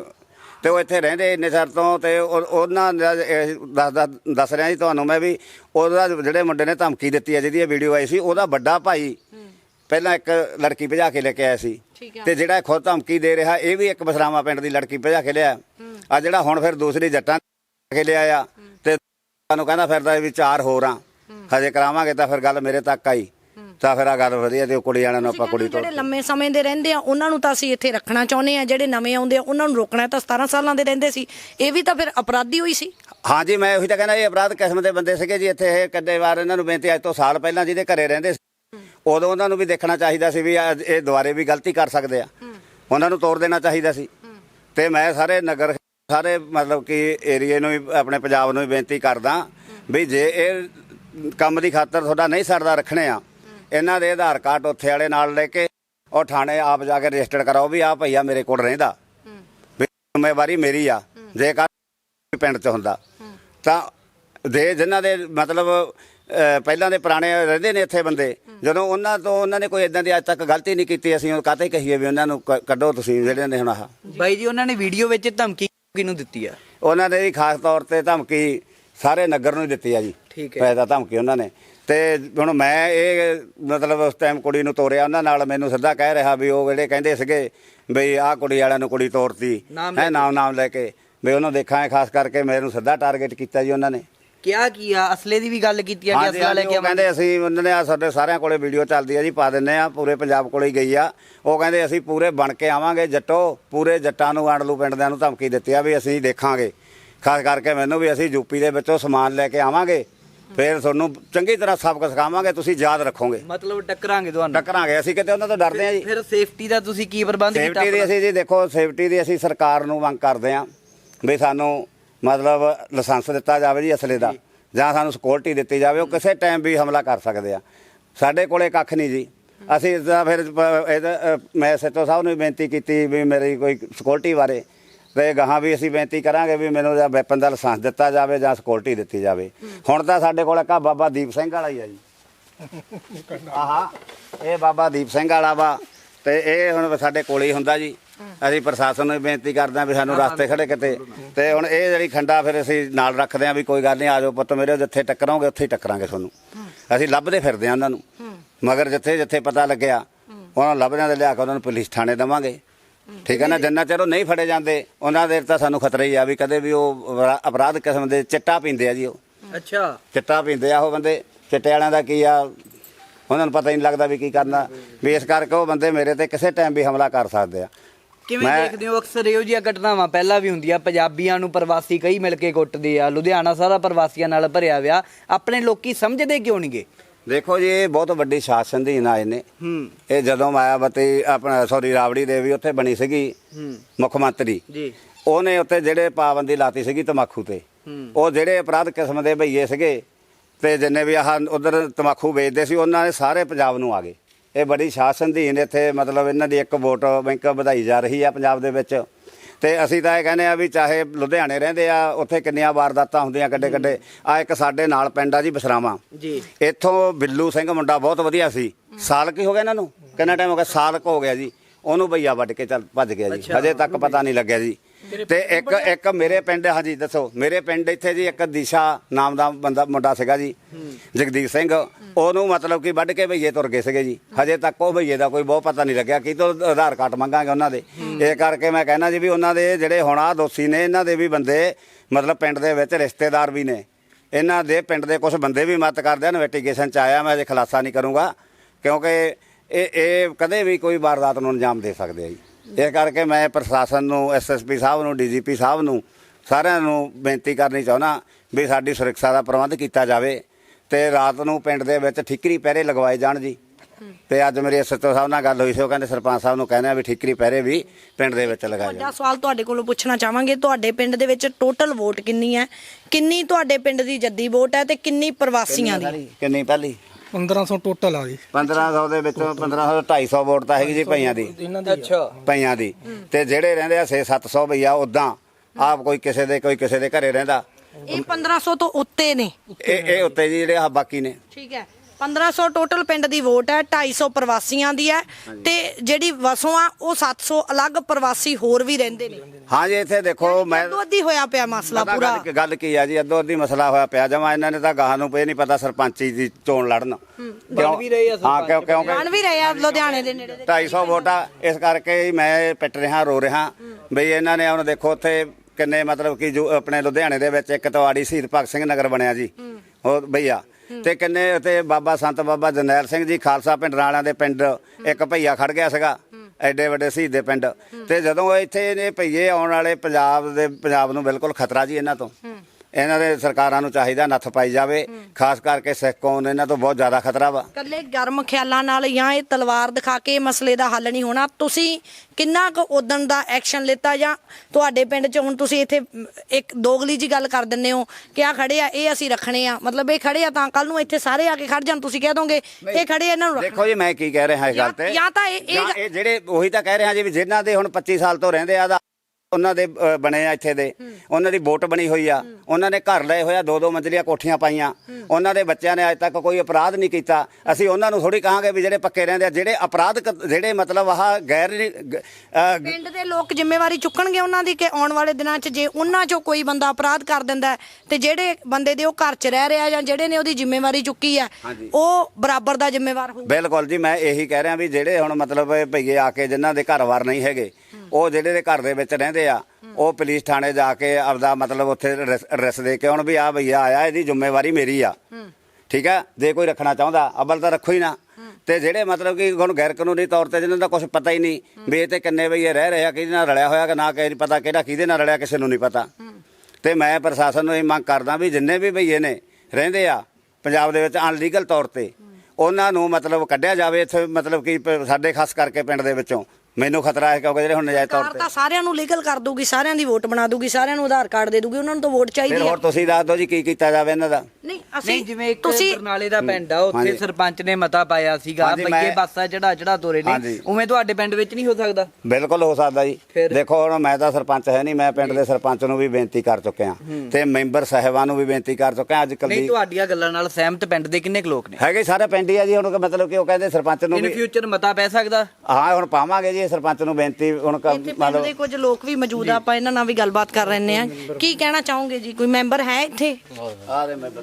ਤੇ ਉਹ ਇੱਥੇ ਰਹਿੰਦੇ ਇੰਨੇ ਚਿਰ ਤੋਂ ਤੇ ਉਹ- ਉਹਨਾਂ ਦਾ ਇਹ ਦੱਸ ਦੱਸ- ਦੱਸ ਰਿਹਾ ਜੀ ਤੁਹਾਨੂੰ ਮੈਂ ਵੀ ਉਹਦਾ ਜਿਹੜੇ ਮੁੰਡੇ ਨੇ ਧਮਕੀ ਦਿੱਤੀ ਹੈ ਜਿਹਦੀ ਇਹ ਵੀਡੀਓ ਆਈ ਸੀ ਉਹਦਾ ਵੱਡਾ ਭਾਈ ਪਹਿਲਾਂ ਇੱਕ ਲੜਕੀ ਭਜਾ ਕੇ ਲੈ ਕੇ ਆਇਆ ਸੀ।
ਠੀਕ ਹੈ।
ਤੇ ਜਿਹੜਾ ਇਹ ਖੁਦ ਧਮਕੀ ਦੇ ਰਿਹਾ ਇਹ ਵੀ ਇੱਕ ਬਸਰਾਮਾ ਪਿੰਡ ਦੀ ਲੜਕੀ ਭਜਾ ਕੇ ਲਿਆ। ਆ ਜਿਹੜਾ ਹੁਣ ਫਿਰ ਦੂਸਰੀ ਜੱਟਾਂ ਕੇ ਲਿਆ ਆ ਤੇ ਤੁਹਾਨੂੰ ਕਹਿੰਦਾ ਫਿਰਦਾ ਵੀ ਚਾਰ ਹੋਰ ਆ। ਹਜੇ ਕਰਾਵਾਂਗੇ ਤਾਂ ਫਿਰ ਗੱਲ ਮੇਰੇ ਤੱਕ ਆਈ। ਤਾਂ ਫਿਰ ਆ ਗੱਲ ਵਧੀਆ ਤੇ ਉਹ ਕੁੜੀ ਵਾਲਿਆਂ ਨੂੰ ਆਪਾਂ ਕੁੜੀ ਤੋਂ
ਜਿਹੜੇ ਲੰਮੇ ਸਮੇਂ ਦੇ ਰਹਿੰਦੇ ਆ ਉਹਨਾਂ ਨੂੰ ਤਾਂ ਅਸੀਂ ਇੱਥੇ ਰੱਖਣਾ ਚਾਹੁੰਦੇ ਆ ਜਿਹੜੇ ਨਵੇਂ ਆਉਂਦੇ ਆ ਉਹਨਾਂ ਨੂੰ ਰੋਕਣਾ ਤਾਂ 17 ਸਾਲਾਂ ਦੇ ਰਹਿੰਦੇ ਸੀ। ਇਹ ਵੀ ਤਾਂ ਫਿਰ ਅਪਰਾਧੀ ਹੋਈ ਸੀ।
ਹਾਂਜੀ ਮੈਂ ਉਹੀ ਤਾਂ ਕਹਿੰਦਾ ਇਹ ਅਪਰਾਧ ਕਿਸਮ ਦੇ ਬੰਦੇ ਸੀਗੇ ਜੀ ਇੱਥੇ ਇਹ ਕੱਦੇ ਵਾਰ ਇਹਨਾਂ ਨੂੰ ਬੇਨਤੀ ਅੱਜ ਤੋਂ ਸਾਲ ਪਹਿਲਾਂ ਜਿਹਦੇ ਘਰੇ ਰਹਿੰਦੇ ਸੀ ਉਦੋਂ ਉਹਨਾਂ ਨੂੰ ਵੀ ਦੇਖਣਾ ਚਾਹੀਦਾ ਸੀ ਵੀ ਅੱਜ ਇਹ ਦੁਬਾਰੇ ਵੀ ਗਲਤੀ ਕਰ ਸਕਦੇ ਆ। ਉਹਨਾਂ ਨੂੰ ਤੋੜ ਦੇਣਾ ਚਾਹੀਦਾ ਸੀ। ਤੇ ਮੈਂ ਸਾਰੇ ਨਗਰ ਸਾਰੇ ਮਤਲਬ ਕਿ ਏਰੀਏ ਨੂੰ ਵੀ ਆਪਣੇ ਪੰਜਾਬ ਨੂੰ ਵੀ ਬੇਨਤੀ ਕਰਦਾ ਵੀ ਜੇ ਇਹ ਕੰਮ ਦੀ ਖਾਤਰ ਤੁਹਾਡਾ ਨਹੀਂ ਸਰਦਾ ਰੱਖਣੇ ਆ ਇਹਨਾਂ ਦੇ ਆਧਾਰ ਕਾਰਡ ਉੱਥੇ ਵਾਲੇ ਨਾਲ ਲੈ ਕੇ ਉਹ ਥਾਣੇ ਆਪ ਜਾ ਕੇ ਰਜਿਸਟਰ ਕਰਾਓ ਵੀ ਆ ਭਈਆ ਮੇਰੇ ਕੋਲ ਰਹਿੰਦਾ। ਜ਼ਿੰਮੇਵਾਰੀ ਮੇਰੀ ਆ ਜੇ ਕੱਲ੍ਹ ਪਿੰਡ 'ਚ ਹੁੰਦਾ। ਤਾਂ ਦੇ ਜਿਨ੍ਹਾਂ ਦੇ ਮਤਲਬ ਪਹਿਲਾਂ ਦੇ ਪੁਰਾਣੇ ਰਹਿੰਦੇ ਨੇ ਇੱਥੇ ਬੰਦੇ। ਜਦੋਂ ਉਹਨਾਂ ਤੋਂ ਉਹਨਾਂ ਨੇ ਕੋਈ ਇਦਾਂ ਦੀ ਅੱਜ ਤੱਕ ਗਲਤੀ ਨਹੀਂ ਕੀਤੀ ਅਸੀਂ ਉਹ ਕਾਹਤੇ ਕਹੀਏ ਵੀ ਉਹਨਾਂ ਨੂੰ ਕ- ਕੱਢੋ ਤੁਸੀਂ ਜਿਹੜੇ ਨੇ ਹੁਣ ਆਹ।
ਬਾਈ ਜੀ ਉਹਨਾਂ ਨੇ ਵੀਡੀਓ ਵਿੱਚ ਧਮਕੀ ਕਿਹਨੂੰ ਦਿੱਤੀ ਆ?
ਉਹਨਾਂ ਨੇ ਜੀ ਖਾਸ ਤੌਰ ਤੇ ਧਮਕੀ ਸਾਰੇ ਨਗਰ ਨੂੰ ਦਿੱਤੀ ਆ ਜੀ।
ਠੀਕ ਹੈ।
ਪੈਦਾ ਧਮਕੀ ਉਹਨਾਂ ਨੇ। ਤੇ ਹੁਣ ਮੈਂ ਇਹ ਮਤਲਬ ਉਸ ਟਾਈਮ ਕੁੜੀ ਨੂੰ ਤੋਰਿਆ ਉਹਨਾਂ ਨਾਲ ਮੈਨੂੰ ਸਿੱਧਾ ਕਹਿ ਰਿਹਾ ਵੀ ਉਹ ਜਿਹੜੇ ਕਹਿੰਦੇ ਸੀਗੇ ਬਈ ਆਹ ਕੁੜੀ ਵਾਲਿਆਂ ਨੂੰ ਕੁੜੀ ਤੋਰਤੀ
ਨਾਮ
ਹੈ ਨਾਮ ਨਾਮ ਲੈ ਕੇ। ਵੀ ਉਹਨੂੰ ਦੇਖਾਂ ਖਾਸ ਕਰਕੇ ਮੈਨੂੰ ਸਿੱਧਾ ਟਾਰਗੇਟ ਕੀਤਾ ਜੀ ਉਹਨਾਂ ਨੇ।
ਕਿਹਾ ਕੀ ਆ? ਅਸਲੇ ਦੀ ਵੀ ਗੱਲ ਕੀਤੀ ਆ ਕਿ
ਹਾਂਜੀ
ਅਸਲਾ ਲੈ ਕੇ
ਉਹ ਕਹਿੰਦੇ ਅਸੀਂ ਉਹਨਾਂ ਨੇ ਆਹ ਸਾਡੇ ਸਾਰਿਆਂ ਕੋਲੇ ਵੀਡੀਓ ਚੱਲਦੀ ਆ ਜੀ ਪਾ ਦਿੰਨੇ ਆ ਪੂਰੇ ਪੰਜਾਬ ਕੋਲੇ ਹੀ ਗਈ ਆ। ਉਹ ਕਹਿੰਦੇ ਅਸੀਂ ਪੂਰੇ ਬਣ ਕੇ ਆਵਾਂਗੇ ਜੱਟੋ ਪੂਰੇ ਜੱਟਾਂ ਨੂੰ ਆਂਡਲੂ ਪਿੰਡ ਦਿਆਂ ਨੂੰ ਧਮਕੀ ਦਿੱਤੀ ਆ ਵੀ ਅਸੀਂ ਦੇਖਾਂਗੇ। ਖਾਸ ਕਰਕੇ ਮੈਨੂੰ ਵੀ ਅਸੀਂ ਯੂਪੀ ਦੇ ਵਿੱਚੋਂ ਸਮਾਨ ਲੈ ਕੇ ਆਵਾਂਗੇ ਫਿਰ ਤੁਹਾਨੂੰ ਚੰਗੀ ਤਰ੍ਹਾਂ ਸਬਕ ਸਿਖਾਵਾਂਗੇ ਤੁਸੀਂ ਯਾਦ ਰੱਖੋਗੇ।
ਮਤਲਬ ਟੱਕਰਾਂਗੇ ਤੁਹਾਨੂੰ।
ਟੱਕਰਾਂਗੇ ਅਸੀਂ ਕਿਤੇ ਉਹਨਾਂ ਤੋਂ ਡਰਦੇ ਆ ਜੀ।
ਫਿਰ ਸੇਫਟੀ ਦਾ ਤੁਸੀਂ ਕੀ ਪ੍ਰਬੰਧ ਕੀਤਾ
ਸੇਫਟੀ ਦੀ ਅਸੀਂ ਜੀ ਦੇਖੋ ਸੇਫਟੀ ਦੀ ਅਸੀਂ ਸਰਕਾਰ ਨੂੰ ਮੰਗ ਕਰਦੇ ਆਂ ਵੀ ਸਾਨੂੰ ਮਤਲਬ ਲਾਇਸੈਂਸ ਦਿੱਤਾ ਜਾਵੇ ਜੀ ਅਸਲੇ ਦਾ ਜਾਂ। ਸਾਨੂੰ ਸਿਕਿਉਰਿਟੀ ਦਿੱਤੀ ਜਾਵੇ ਉਹ ਕਿਸੇ ਟਾਈਮ ਵੀ ਹਮਲਾ ਕਰ ਸਕਦੇ ਆ। ਸਾਡੇ ਕੋਲੇ ਕੱਖ ਨਹੀਂ ਜੀ। ਅਸੀਂ ਇਸਦਾ ਫਿਰ ਪ- ਇਹਦਾ ਅ, ਮੈਂ ਸੱਚੋ ਸਾਹਿਬ ਨੂੰ ਵੀ ਬੇਨਤੀ ਕੀਤੀ ਵੀ ਮੇਰੀ ਕੋਈ ਸਿਕਿਉਰਿਟੀ ਬਾਰੇ ਤੇ ਗਾਹਾਂ ਵੀ ਅਸੀਂ ਬੇਨਤੀ ਕਰਾਂਗੇ ਵੀ ਮੈਨੂੰ ਜਾਂ ਵੈਪਨ ਦਾ ਲਾਇਸੈਂਸ ਦਿੱਤਾ ਜਾਵੇ ਜਾਂ ਸਿਕਿਉਰਿਟੀ ਦਿੱਤੀ ਜਾਵੇ। ਹੁਣ ਤਾਂ ਸਾਡੇ ਕੋਲ ਆਹ ਬਾਬਾ ਦੀਪ ਸਿੰਘ ਵਾਲਾ ਹੀ ਆ ਜੀ। ਆਹਾ ਇਹ ਬਾਬਾ ਦੀਪ ਸਿੰਘ ਵਾਲਾ ਵਾ ਤੇ ਇਹ ਹੁਣ ਸਾਡੇ ਕੋਲੇ ਹੀ ਹੁੰਦਾ ਜੀ। ਅਸੀਂ ਪ੍ਰਸ਼ਾਸਨ ਨੂੰ ਵੀ ਬੇਨਤੀ ਕਰਦੇ ਹਾਂ ਵੀ ਸਾਨੂੰ ਰਸਤੇ ਖੜੇ ਕਿਤੇ। ਤੇ ਹੁਣ ਇਹ ਜਿਹੜੀ ਖੰਡਾ ਫਿਰ ਅਸੀਂ ਨਾਲ ਰੱਖਦੇ ਹਾਂ ਵੀ ਕੋਈ ਗੱਲ ਨਹੀਂ ਆ ਜਾਓ ਪੁੱਤ ਮੇਰੇ ਜਿੱਥੇ ਟੱਕਰਾਂਗੇ ਉੱਥੇ ਹੀ ਟੱਕਰਾਂਗੇ ਤੁਹਾਨੂੰ। ਅਸੀਂ ਲੱਭਦੇ ਫਿਰਦੇ ਹਾਂ ਉਹਨਾਂ ਨੂੰ। ਮਗਰ ਜਿੱਥੇ ਜਿੱਥੇ ਪਤਾ ਲੱਗਿਆ ਉਹਨਾਂ ਲੱਭਦਿਆਂ ਦੇ ਲਿਆ ਕੇ ਉਹਨਾਂ ਨੂੰ ਪੁਲਿਸ ਥਾਣੇ ਦੇਵਾਂਗੇ। ਠੀਕ ਹੈ ਨਾ? ਜਿੰਨਾ ਚਿਰ ਉਹ ਨਹੀਂ ਫੜੇ ਜਾਂਦੇ ਉਹਨਾਂ ਦੇ ਤਾਂ ਸਾਨੂੰ ਖਤਰਾ ਹੀ ਆ ਵੀ ਕਦੇ ਵੀ ਉਹ ਅਪਰਾ- ਅਪਰਾਧ ਕਿਸਮ ਦੇ ਚਿੱਟਾ ਪੀਂਦੇ ਆ ਜੀ ਉਹ।
ਅੱਛਾ।
ਚਿੱਟਾ ਪੀਂਦੇ ਆ ਉਹ ਬੰਦੇ। ਚਿੱਟੇ ਵਾਲਿਆਂ ਦਾ ਕੀ ਆ? ਉਹਨਾਂ ਨੂੰ ਪਤਾ ਹੀ ਨਹੀਂ ਲੱਗਦਾ ਵੀ ਕੀ ਕਰਨਾ। ਵੀ ਇਸ ਕਰਕੇ ਉਹ ਬੰਦੇ ਮੇਰੇ ਤੇ ਕਿਸੇ ਟਾਈਮ ਵੀ ਹਮਲਾ ਕਰ ਸਕਦੇ ਆ।
ਕਿਵੇਂ
ਮੈਂ-
ਦੇਖਦੇ ਹੋ ਅਕਸਰ ਇਹੋ ਜਿਹੀਆਂ ਘਟਨਾਵਾਂ? ਪਹਿਲਾਂ ਵੀ ਹੁੰਦੀਆਂ ਪੰਜਾਬੀਆਂ ਨੂੰ ਪ੍ਰਵਾਸੀ ਕਈ ਮਿਲ ਕੇ ਕੁੱਟਦੇ ਆ ਲੁਧਿਆਣਾ ਸਾਰਾ ਪ੍ਰਵਾਸੀਆਂ ਨਾਲ ਭਰਿਆ ਵਿਆ। ਆਪਣੇ ਲੋਕੀ ਸਮਝਦੇ ਕਿਉਂ ਨਹੀਂਗੇ
ਦੇਖੋ ਜੀ ਇਹ ਬਹੁਤ ਵੱਡੀ ਸ਼ਾਸਨ ਦੀ ਆਏ ਨੇ।
ਹੂੰ।
ਇਹ ਜਦੋਂ ਮਾਇਆਵਤੀ ਆਪਣਾ ਸੌਰੀ ਰਾਵੜੀ ਦੇਵੀ ਉੱਥੇ ਬਣੀ ਸੀਗੀ
ਹੂੰ।
ਮੁੱਖ ਮੰਤਰੀ।
ਜੀ।
ਉਹਨੇ ਉੱਤੇ ਜਿਹੜੇ ਪਾਬੰਦੀ ਲਾਤੀ ਸੀਗੀ ਤਮਾਕੂ ਤੇ।
ਹੂੰ।
ਉਹ ਜਿਹੜੇ ਅਪਰਾਧ ਕਿਸਮ ਦੇ ਭਈਏ ਸੀਗੇ ਤੇ ਜਿੰਨੇ ਵੀ ਆਹ ਉਧਰ ਤਮਾਕੂ ਵੇਚਦੇ ਸੀ ਉਹਨਾਂ ਨੇ ਸਾਰੇ ਪੰਜਾਬ ਨੂੰ ਆ ਗਏ। ਇਹ ਬੜੀ ਸ਼ਾਸਨ ਦੀ ਇੱਥੇ ਮਤਲਬ ਇਹਨਾਂ ਦੀ ਇੱਕ ਵੋਟ ਬੈਂਕ ਵਧਾਈ ਜਾ ਰਹੀ ਆ ਪੰਜਾਬ ਦੇ ਵਿੱਚ। ਤੇ ਅਸੀਂ ਤਾਂ ਇਹ ਕਹਿੰਦੇ ਆ ਵੀ ਚਾਹੇ ਲੁਧਿਆਣੇ ਰਹਿੰਦੇ ਆ ਉੱਥੇ ਕਿੰਨੀਆਂ ਵਾਰਦਾਤਾਂ ਹੁੰਦੀਆਂ ਕੱਡੇ ਕੱਡੇ ਆ ਇੱਕ ਸਾਡੇ ਨਾਲ ਪਿੰਡ ਆ ਜੀ ਬਸਰਾਵਾਂ।
ਜੀ।
ਇੱਥੋਂ ਬਿੱਲੂ ਸਿੰਘ ਮੁੰਡਾ ਬਹੁਤ ਵਧੀਆ ਸੀ। ਸਾਲ ਕੀ ਹੋ ਗਿਆ ਇਹਨਾਂ ਨੂੰ? ਕਿੰਨਾ ਟਾਈਮ ਹੋ ਗਿਆ? ਸਾਲ ਕੁ ਹੋ ਗਿਆ ਜੀ। ਉਹਨੂੰ ਭਈਆ ਵੱਢ ਕੇ ਚੱਲ ਭੱਜ ਗਿਆ ਜੀ। ਹਜੇ ਤੱਕ ਪਤਾ ਨਹੀਂ ਲੱਗਿਆ ਜੀ। ਤੇ ਇੱਕ ਇੱਕ ਮੇਰੇ ਪਿੰਡ ਹਾਂਜੀ ਦੱਸੋ। ਮੇਰੇ ਪਿੰਡ ਇੱਥੇ ਜੀ ਇੱਕ ਦਿਸ਼ਾ ਨਾਮ ਦਾ ਬੰਦਾ ਮੁੰਡਾ ਸੀਗਾ ਜੀ ਜਗਦੀਪ ਸਿੰਘ। ਉਹਨੂੰ ਮਤਲਬ ਕਿ ਵੱਢ ਕੇ ਭਈਏ ਤੁਰ ਗਏ ਸੀਗੇ ਜੀ। ਹਜੇ ਤੱਕ ਉਹ ਭਈਏ ਦਾ ਕੋਈ ਬਹੁਤ ਪਤਾ ਨਹੀਂ ਲੱਗਿਆ। ਕੀ ਤੋਂ ਆਧਾਰ ਕਾਰਡ ਮੰਗਾਂਗੇ ਉਹਨਾਂ ਦੇ। ਇਹ ਕਰਕੇ ਮੈਂ ਕਹਿਣਾ ਜੀ ਵੀ ਉਹਨਾਂ ਦੇ ਜਿਹੜੇ ਹੁਣ ਆ ਦੋਸ਼ੀ ਨੇ ਇਹਨਾਂ ਦੇ ਵੀ ਬੰਦੇ ਮਤਲਬ ਪਿੰਡ ਦੇ ਵਿੱਚ ਰਿਸ਼ਤੇਦਾਰ ਵੀ ਨੇ। ਇਹਨਾਂ ਦੇ ਪਿੰਡ ਦੇ ਕੁਝ ਬੰਦੇ ਵੀ ਮਦਦ ਕਰਦੇ ਹਨ ਇਨਵੈਸਟੀਗੇਸ਼ਨ ਚ ਆਇਆ ਮੈਂ ਅਜੇ ਖੁਲਾਸਾ ਨਹੀਂ ਕਰੂੰਗਾ। ਕਿਉਂਕਿ ਇਹ ਇਹ ਕਦੇ ਵੀ ਕੋਈ ਵਾਰਦਾਤ ਨੂੰ ਅੰਜਾਮ ਦੇ ਸਕਦੇ ਆ ਜੀ। ਇਸ ਕਰਕੇ ਮੈਂ ਪ੍ਰਸ਼ਾਸਨ ਨੂੰ ਐਸਐਸਪੀ ਸਾਹਿਬ ਨੂੰ ਡੀਜੀਪੀ ਸਾਹਿਬ ਨੂੰ ਸਾਰਿਆਂ ਨੂੰ ਬੇਨਤੀ ਕਰਨੀ ਚਾਹੁੰਦਾ ਵੀ ਸਾਡੀ ਸੁਰੱਖਿਆ ਦਾ ਪ੍ਰਬੰਧ ਕੀਤਾ ਜਾਵੇ ਤੇ ਰਾਤ ਨੂੰ ਪਿੰਡ ਦੇ ਵਿੱਚ ਠਿਕਰੀ ਪਹਿਰੇ ਲਗਵਾਏ ਜਾਣ ਜੀ। ਤੇ ਅੱਜ ਮੇਰੀ ਐਸਐਸਓ ਸਾਹਿਬ ਨਾਲ ਗੱਲ ਹੋਈ ਸੀ ਉਹ ਕਹਿੰਦੇ ਸਰਪੰਚ ਸਾਹਿਬ ਨੂੰ ਕਹਿੰਦੇ ਆ ਵੀ ਠਿਕਰੀ ਪਹਿਰੇ ਵੀ ਪਿੰਡ ਦੇ ਵਿੱਚ ਲਗਾਏ ਜਾਣ।
ਵੱਡਾ ਸਵਾਲ ਤੁਹਾਡੇ ਕੋਲੋਂ ਪੁੱਛਣਾ ਚਾਹਾਂਗੇ ਤੁਹਾਡੇ ਪਿੰਡ ਦੇ ਵਿੱਚ ਟੋਟਲ ਵੋਟ ਕਿੰਨੀ ਹੈ? ਕਿੰਨੀ ਤੁਹਾਡੇ ਪਿੰਡ ਦੀ ਜੱਦੀ ਵੋਟ ਹੈ ਤੇ ਕਿੰਨੀ ਪ੍ਰਵਾਸੀਆਂ ਦੀ?
ਕਿੰਨੀ ਪਹਿਲੀ?
1500 ਟੋਟਲ ਆ ਜੀ।
1500 ਦੇ ਵਿੱਚੋਂ 1500 250 ਵੋਟ ਤਾਂ ਹੈਗੀ ਜੀ ਪਈਆਂ ਦੀ।
ਇਹਨਾਂ ਦੀ
ਅੱਛਾ।
ਪਈਆਂ ਦੀ। ਤੇ ਜਿਹੜੇ ਰਹਿੰਦੇ ਆ 6-700 ਭਈਆ ਉਦਾਂ ਆਪ ਕੋਈ ਕਿਸੇ ਦੇ ਕੋਈ ਕਿਸੇ ਦੇ ਘਰੇ ਰਹਿੰਦਾ।
ਇਹ 1500 ਤੋਂ ਉੱਤੇ ਨੇ।
ਇਹ ਇਹ ਉੱਤੇ ਜੀ ਜਿਹੜੇ ਆ ਬਾਕੀ ਨੇ।
ਠੀਕ ਹੈ। 1500 ਟੋਟਲ ਪਿੰਡ ਦੀ ਵੋਟ ਹੈ 250 ਪ੍ਰਵਾਸੀਆਂ ਦੀ ਹੈ ਤੇ ਜਿਹੜੀ ਵਸੋਂ ਆ ਉਹ 700 ਅਲੱਗ ਪ੍ਰਵਾਸੀ ਹੋਰ ਵੀ ਰਹਿੰਦੇ ਨੇ।
ਹਾਂ ਜੀ ਇੱਥੇ ਦੇਖੋ ਮੈਂ
ਅੱਧੋ ਅੱਧੀ ਹੋਇਆ ਪਿਆ ਮਸਲਾ
ਪਤਾ
ਪੂਰਾ।
ਗੱਲ ਕੀ- ਗੱਲ ਕੀ ਆ ਜੀ ਅੱਧੋ ਅੱਧੀ ਮਸਲਾ ਹੋਇਆ ਪਿਆ ਜਮਾ ਇਹਨਾਂ ਨੇ ਤਾਂ ਗਾਹਾਂ ਨੂੰ ਪਏ ਨਹੀਂ ਪਤਾ ਸਰਪੰਚੀ ਦੀ ਚੋਣ ਲੜਨ।
ਬਣ ਵੀ ਰਹੇ ਆ
ਹਾਂ ਕਿਉਂ ਕਿਉਂਕਿ
ਬਣ ਵੀ ਰਹੇ ਆ ਲੁਧਿਆਣੇ ਦੇ ਨੇੜੇ ਦੇ।
250 ਵੋਟਾਂ ਇਸ ਕਰਕੇ ਹੀ ਮੈਂ ਪਿੱਟ ਰਿਹਾ ਰੋ ਰਿਹਾ। ਬਈ ਇਹਨਾਂ ਨੇ ਹੁਣ ਦੇਖੋ ਉੱਥੇ ਕਿੰਨੇ ਮਤਲਬ ਕਿ ਜੋ ਆਪਣੇ ਲੁਧਿਆਣੇ ਦੇ ਵਿੱਚ ਇੱਕ ਤਵਾੜੀ ਸ਼ਹੀਦ ਭਗਤ ਸਿੰਘ ਨਗਰ ਬਣਿਆ ਜੀ। ਉਹ ਭਈਆ। ਤੇ ਕਿੰਨੇ ਤੇ ਬਾਬਾ ਸੰਤ ਬਾਬਾ ਜਰਨੈਲ ਸਿੰਘ ਜੀ ਖਾਲਸਾ ਪਿੰਡ ਵਾਲਿਆਂ ਦੇ ਪਿੰਡ ਇੱਕ ਭਈਆ ਖੜ ਗਿਆ ਸੀਗਾ ਐਡੇ ਵੱਡੇ ਸ਼ਹੀਦ ਦੇ ਪਿੰਡ। ਤੇ ਜਦੋਂ ਇੱਥੇ ਇਹ ਭਈਏ ਆਉਣ ਵਾਲੇ ਪੰਜਾਬ ਦੇ ਪੰਜਾਬ ਨੂੰ ਬਿਲਕੁਲ ਖਤਰਾ ਜੀ ਇਹਨਾਂ ਤੋਂ। ਇਹਨਾਂ ਦੇ ਸਰਕਾਰਾਂ ਨੂੰ ਚਾਹੀਦਾ ਨੱਥ ਪਾਈ ਜਾਵੇ ਖਾਸ ਕਰਕੇ ਸਿੱਖ ਕੌਮ ਇਹਨਾਂ ਤੋਂ ਬਹੁਤ ਜ਼ਿਆਦਾ ਖਤਰਾ ਵਾ।
ਕੱਲੇ ਗਰਮ ਖਿਆਲਾਂ ਨਾਲ ਜਾਂ ਇਹ ਤਲਵਾਰ ਦਿਖਾ ਕੇ ਮਸਲੇ ਦਾ ਹੱਲ ਨਹੀਂ ਹੋਣਾ। ਤੁਸੀਂ ਕਿੰਨਾ ਕੁ ਉਦਣ ਦਾ ਐਕਸ਼ਨ ਲਿੱਤਾ ਜਾਂ ਤੁਹਾਡੇ ਪਿੰਡ 'ਚ ਹੁਣ ਤੁਸੀਂ ਇੱਥੇ ਇੱਕ ਦੋਗਲੀ ਜੀ ਗੱਲ ਕਰ ਦਿੰਦੇ ਹੋ ਕਿ ਆ ਖੜੇ ਆ ਇਹ ਅਸੀਂ ਰੱਖਣੇ ਆ। ਮਤਲਬ ਇਹ ਖੜੇ ਆ ਤਾਂ ਕੱਲ ਨੂੰ ਇੱਥੇ ਸਾਰੇ ਆ ਕੇ ਖੜ ਜਾਣ ਤੁਸੀਂ ਕਹਿ ਦੋਗੇ ਇਹ ਖੜੇ ਇਹਨਾਂ ਨੂੰ
ਦੇਖੋ ਜੀ ਮੈਂ ਕੀ ਕਹਿ ਰਿਹਾ ਇਸ ਗੱਲ ਤੇ।
ਜਾਂ ਤਾਂ ਇਹ-
ਜਿਹੜੇ ਉਹੀ ਤਾਂ ਕਹਿ ਰਿਹਾ ਜੀ ਵੀ ਜਿਨ੍ਹਾਂ ਦੇ ਹੁਣ 25 ਸਾਲ ਤੋਂ ਰਹਿੰਦੇ ਆ ਦਾ ਉਹਨਾਂ ਦੇ ਅ, ਬਣੇ ਆ ਇੱਥੇ ਦੇ। ਉਹਨਾਂ ਦੀ ਵੋਟ ਬਣੀ ਹੋਈ ਆ। ਉਹਨਾਂ ਨੇ ਘਰ ਲਏ ਹੋਇਆ ਦੋ ਦੋ ਮੰਜ਼ਲੀਆਂ ਕੋਠੀਆਂ ਪਾਈਆਂ। ਉਹਨਾਂ ਦੇ ਬੱਚਿਆਂ ਨੇ ਅੱਜ ਤੱਕ ਕੋਈ ਅਪਰਾਧ ਨਹੀਂ ਕੀਤਾ। ਅਸੀਂ ਉਹਨਾਂ ਨੂੰ ਥੋੜੀ ਕਹਾਂਗੇ ਵੀ ਜਿਹੜੇ ਪੱਕੇ ਰਹਿੰਦੇ ਆ ਜਿਹੜੇ ਅਪਰਾਧ ਜਿਹੜੇ ਮਤਲਬ ਆਹ ਗੈਰ ਗ- ਅ,
ਪਿੰਡ ਦੇ ਲੋਕ ਜ਼ਿੰਮੇਵਾਰੀ ਚੁੱਕਣਗੇ ਉਹਨਾਂ ਦੀ ਕਿ ਆਉਣ ਵਾਲੇ ਦਿਨਾਂ 'ਚ ਜੇ ਉਹਨਾਂ 'ਚੋਂ ਕੋਈ ਬੰਦਾ ਅਪਰਾਧ ਕਰ ਦਿੰਦਾ ਹੈ, ਤੇ ਜਿਹੜੇ ਬੰਦੇ ਦੇ ਉਹ ਘਰ 'ਚ ਰਹਿ ਰਿਹਾ ਜਾਂ ਜਿਹੜੇ ਨੇ ਉਹਦੀ ਜ਼ਿੰਮੇਵਾਰੀ ਚੁੱਕੀ ਹੈ
ਹਾਂਜੀ।
ਉਹ ਬਰਾਬਰ ਦਾ ਜ਼ਿੰਮੇਵਾਰ ਹੋਊ
ਬਿਲਕੁਲ ਜੀ ਮੈਂ ਇਹੀ ਕਹਿ ਰਿਹਾ ਵੀ ਜਿਹੜੇ ਹੁਣ ਮਤਲਬ ਇਹ ਭਈਏ ਆ ਕੇ ਜਿਨ੍ਹਾਂ ਦੇ ਘਰ-ਵਾਰ ਨਹੀਂ ਹੈਗੇ ਉਹ ਜਿਹੜੇ ਦੇ ਘਰ ਦੇ ਵਿੱਚ ਰਹਿੰਦੇ ਆ। ਉਹ ਪੁਲਿਸ ਥਾਣੇ ਜਾ ਕੇ ਆਪਦਾ ਮਤਲਬ ਉੱਥੇ ਐਡਰੈਸ ਦੇ ਕੇ ਆਉਣ ਵੀ ਆ ਭਈਆ ਆਇਆ ਇਹਦੀ ਜ਼ਿੰਮੇਵਾਰੀ ਮੇਰੀ ਆ। ਠੀਕ ਹੈ ਜੇ ਕੋਈ ਰੱਖਣਾ ਚਾਹੁੰਦਾ ਅਬਲ ਤਾਂ ਰੱਖੋ ਹੀ ਨਾ। ਤੇ ਜਿਹੜੇ ਮਤਲਬ ਕਿ ਹੁਣ ਗੈਰ ਕਾਨੂੰਨੀ ਤੌਰ ਤੇ ਜਿਹਨਾਂ ਦਾ ਕੁਝ ਪਤਾ ਹੀ ਨਹੀਂ ਵੀ ਇਹ ਤੇ ਕਿੰਨੇ ਭਈਏ ਰਹਿ ਰਹੇ ਆ ਕਿਹਦੇ ਨਾਲ ਰਲਿਆ ਹੋਇਆ ਕਿ ਨਾ ਕਿਸੇ ਪਤਾ ਕਿਹੜਾ ਕਿਹਦੇ ਨਾਲ ਰਲਿਆ ਕਿਸੇ ਨੂੰ ਨਹੀਂ ਪਤਾ। ਤੇ ਮੈਂ ਪ੍ਰਸ਼ਾਸਨ ਨੂੰ ਇਹ ਮੰਗ ਕਰਦਾ ਵੀ ਜਿੰਨੇ ਵੀ ਭਈਏ ਨੇ ਰਹਿੰਦੇ ਆ ਪੰਜਾਬ ਦੇ ਵਿੱਚ ਅਨਲੀਗਲ ਤੌਰ ਤੇ ਉਹਨਾਂ ਨੂੰ ਮਤਲਬ ਕੱਢਿਆ ਜਾਵੇ ਇੱਥੇ ਮਤਲਬ ਕਿ ਸਾਡੇ ਖਾਸ ਕਰਕੇ ਪਿੰਡ ਦੇ ਵਿੱਚੋਂ। ਮੈਨੂੰ ਖਤਰਾ ਹੈ ਕਿਉਂਕਿ ਜਿਹੜੇ ਹੁਣ ਨਜਾਇਜ਼ ਤੌਰ
ਸਰਕਾਰ
ਤੇ
ਤਾਂ ਸਾਰਿਆਂ ਨੂੰ ਲੀਗਲ ਕਰ ਦੂਗੀ ਸਾਰਿਆਂ ਦੀ ਵੋਟ ਬਣਾ ਦੂਗੀ ਸਾਰਿਆਂ ਨੂੰ ਆਧਾਰ ਕਾਰਡ ਦੇ ਦੂਗੀ ਉਹਨਾਂ ਨੂੰ ਤਾਂ ਵੋਟ
ਫਿਰ
ਚਾਹੀਦੀ ਹੈ।
ਹੋਰ ਤੁਸੀਂ ਦੱਸ ਦਿਓ ਜੀ ਕੀ ਕੀਤਾ ਜਾਵੇ ਇਹਨਾਂ ਦਾ।
ਨਹੀਂ
ਨਹੀਂ
ਅਸੀਂ
ਜਿਵੇਂ ਇੱਕ
ਤੁਸੀਂ
ਬਰਨਾਲੇ ਦਾ ਪਿੰਡ ਆ ਉੱਥੇ
ਹਾਂਜੀ।
ਸਰਪੰਚ ਨੇ ਮਤਾ ਪਾਇਆ ਸੀਗਾ
ਹਾਂਜੀ,
ਬਈਏ
ਮੈਂ-
ਬੱਸਾਂ ਚੜਾ ਚੜਾ ਤੋਰੇ ਨੇ
ਹਾਂਜੀ।
ਉਵੇਂ ਤੁਹਾਡੇ ਪਿੰਡ ਵਿੱਚ ਨਹੀਂ ਹੋ ਸਕਦਾ?
ਬਿਲਕੁਲ ਹੋ ਸਕਦਾ ਜੀ।
ਫਿਰ?
ਦੇਖੋ ਹੁਣ ਮੈਂ ਤਾਂ ਸਰਪੰਚ ਹੈ ਨਹੀਂ ਮੈਂ ਪਿੰਡ ਦੇ ਸਰਪੰਚ ਨੂੰ ਵੀ ਬੇਨਤੀ ਕਰ ਚੁੱਕਿਆ। ਤੇ ਮੈਂਬਰ ਸਾਹਿਬਾਨ ਨੂੰ ਵੀ ਬੇਨਤੀ ਕਰ ਚੁੱਕਿਆ ਅੱਜ ਕੱਲ੍ਹ
ਨਹੀਂ
ਦੀ
ਤੁਹਾਡੀਆਂ ਗੱਲਾਂ ਨਾਲ ਸਹਿਮਤ ਪਿੰਡ ਦੇ ਕਿੰਨੇ ਕੁ ਲੋਕ ਨੇ?
ਹੈਗੇ ਸਾਰੇ ਪਿੰਡ ਹੀ ਆ ਜੀ ਹੁਣ ਕਿ ਮਤਲਬ ਕਿ ਉਹ ਕਹਿੰਦੇ ਸਰਪੰਚ ਨੂੰ
ਇਨ
ਵੀ
ਫਿਊਚਰ ਮਤਾ ਪੈ ਸਕਦਾ?
ਹਾਂ ਹੁਣ ਪਾਵਾਂਗੇ ਜੀ ਸਰਪੰਚ ਨੂੰ ਬੇਨਤੀ ਹੁਣ ਕ-
ਇੱਥੇ ਪਿੰਡ ਦੇ ਕੁਝ ਲੋਕ ਵੀ ਮੌਜੂਦ ਆ ਆਪਾਂ ਇਹਨਾਂ ਨਾਲ ਵੀ ਗੱਲਬਾਤ ਕਰ ਰਹੇ ਆ ਕੀ ਕਹਿਣਾ ਚਾਹੋਗੇ ਜੀ? ਕੋਈ ਮੈਂਬਰ ਹੈ ਇੱਥੇ?
ਆ ਦੇ ਮੈਂਬਰ।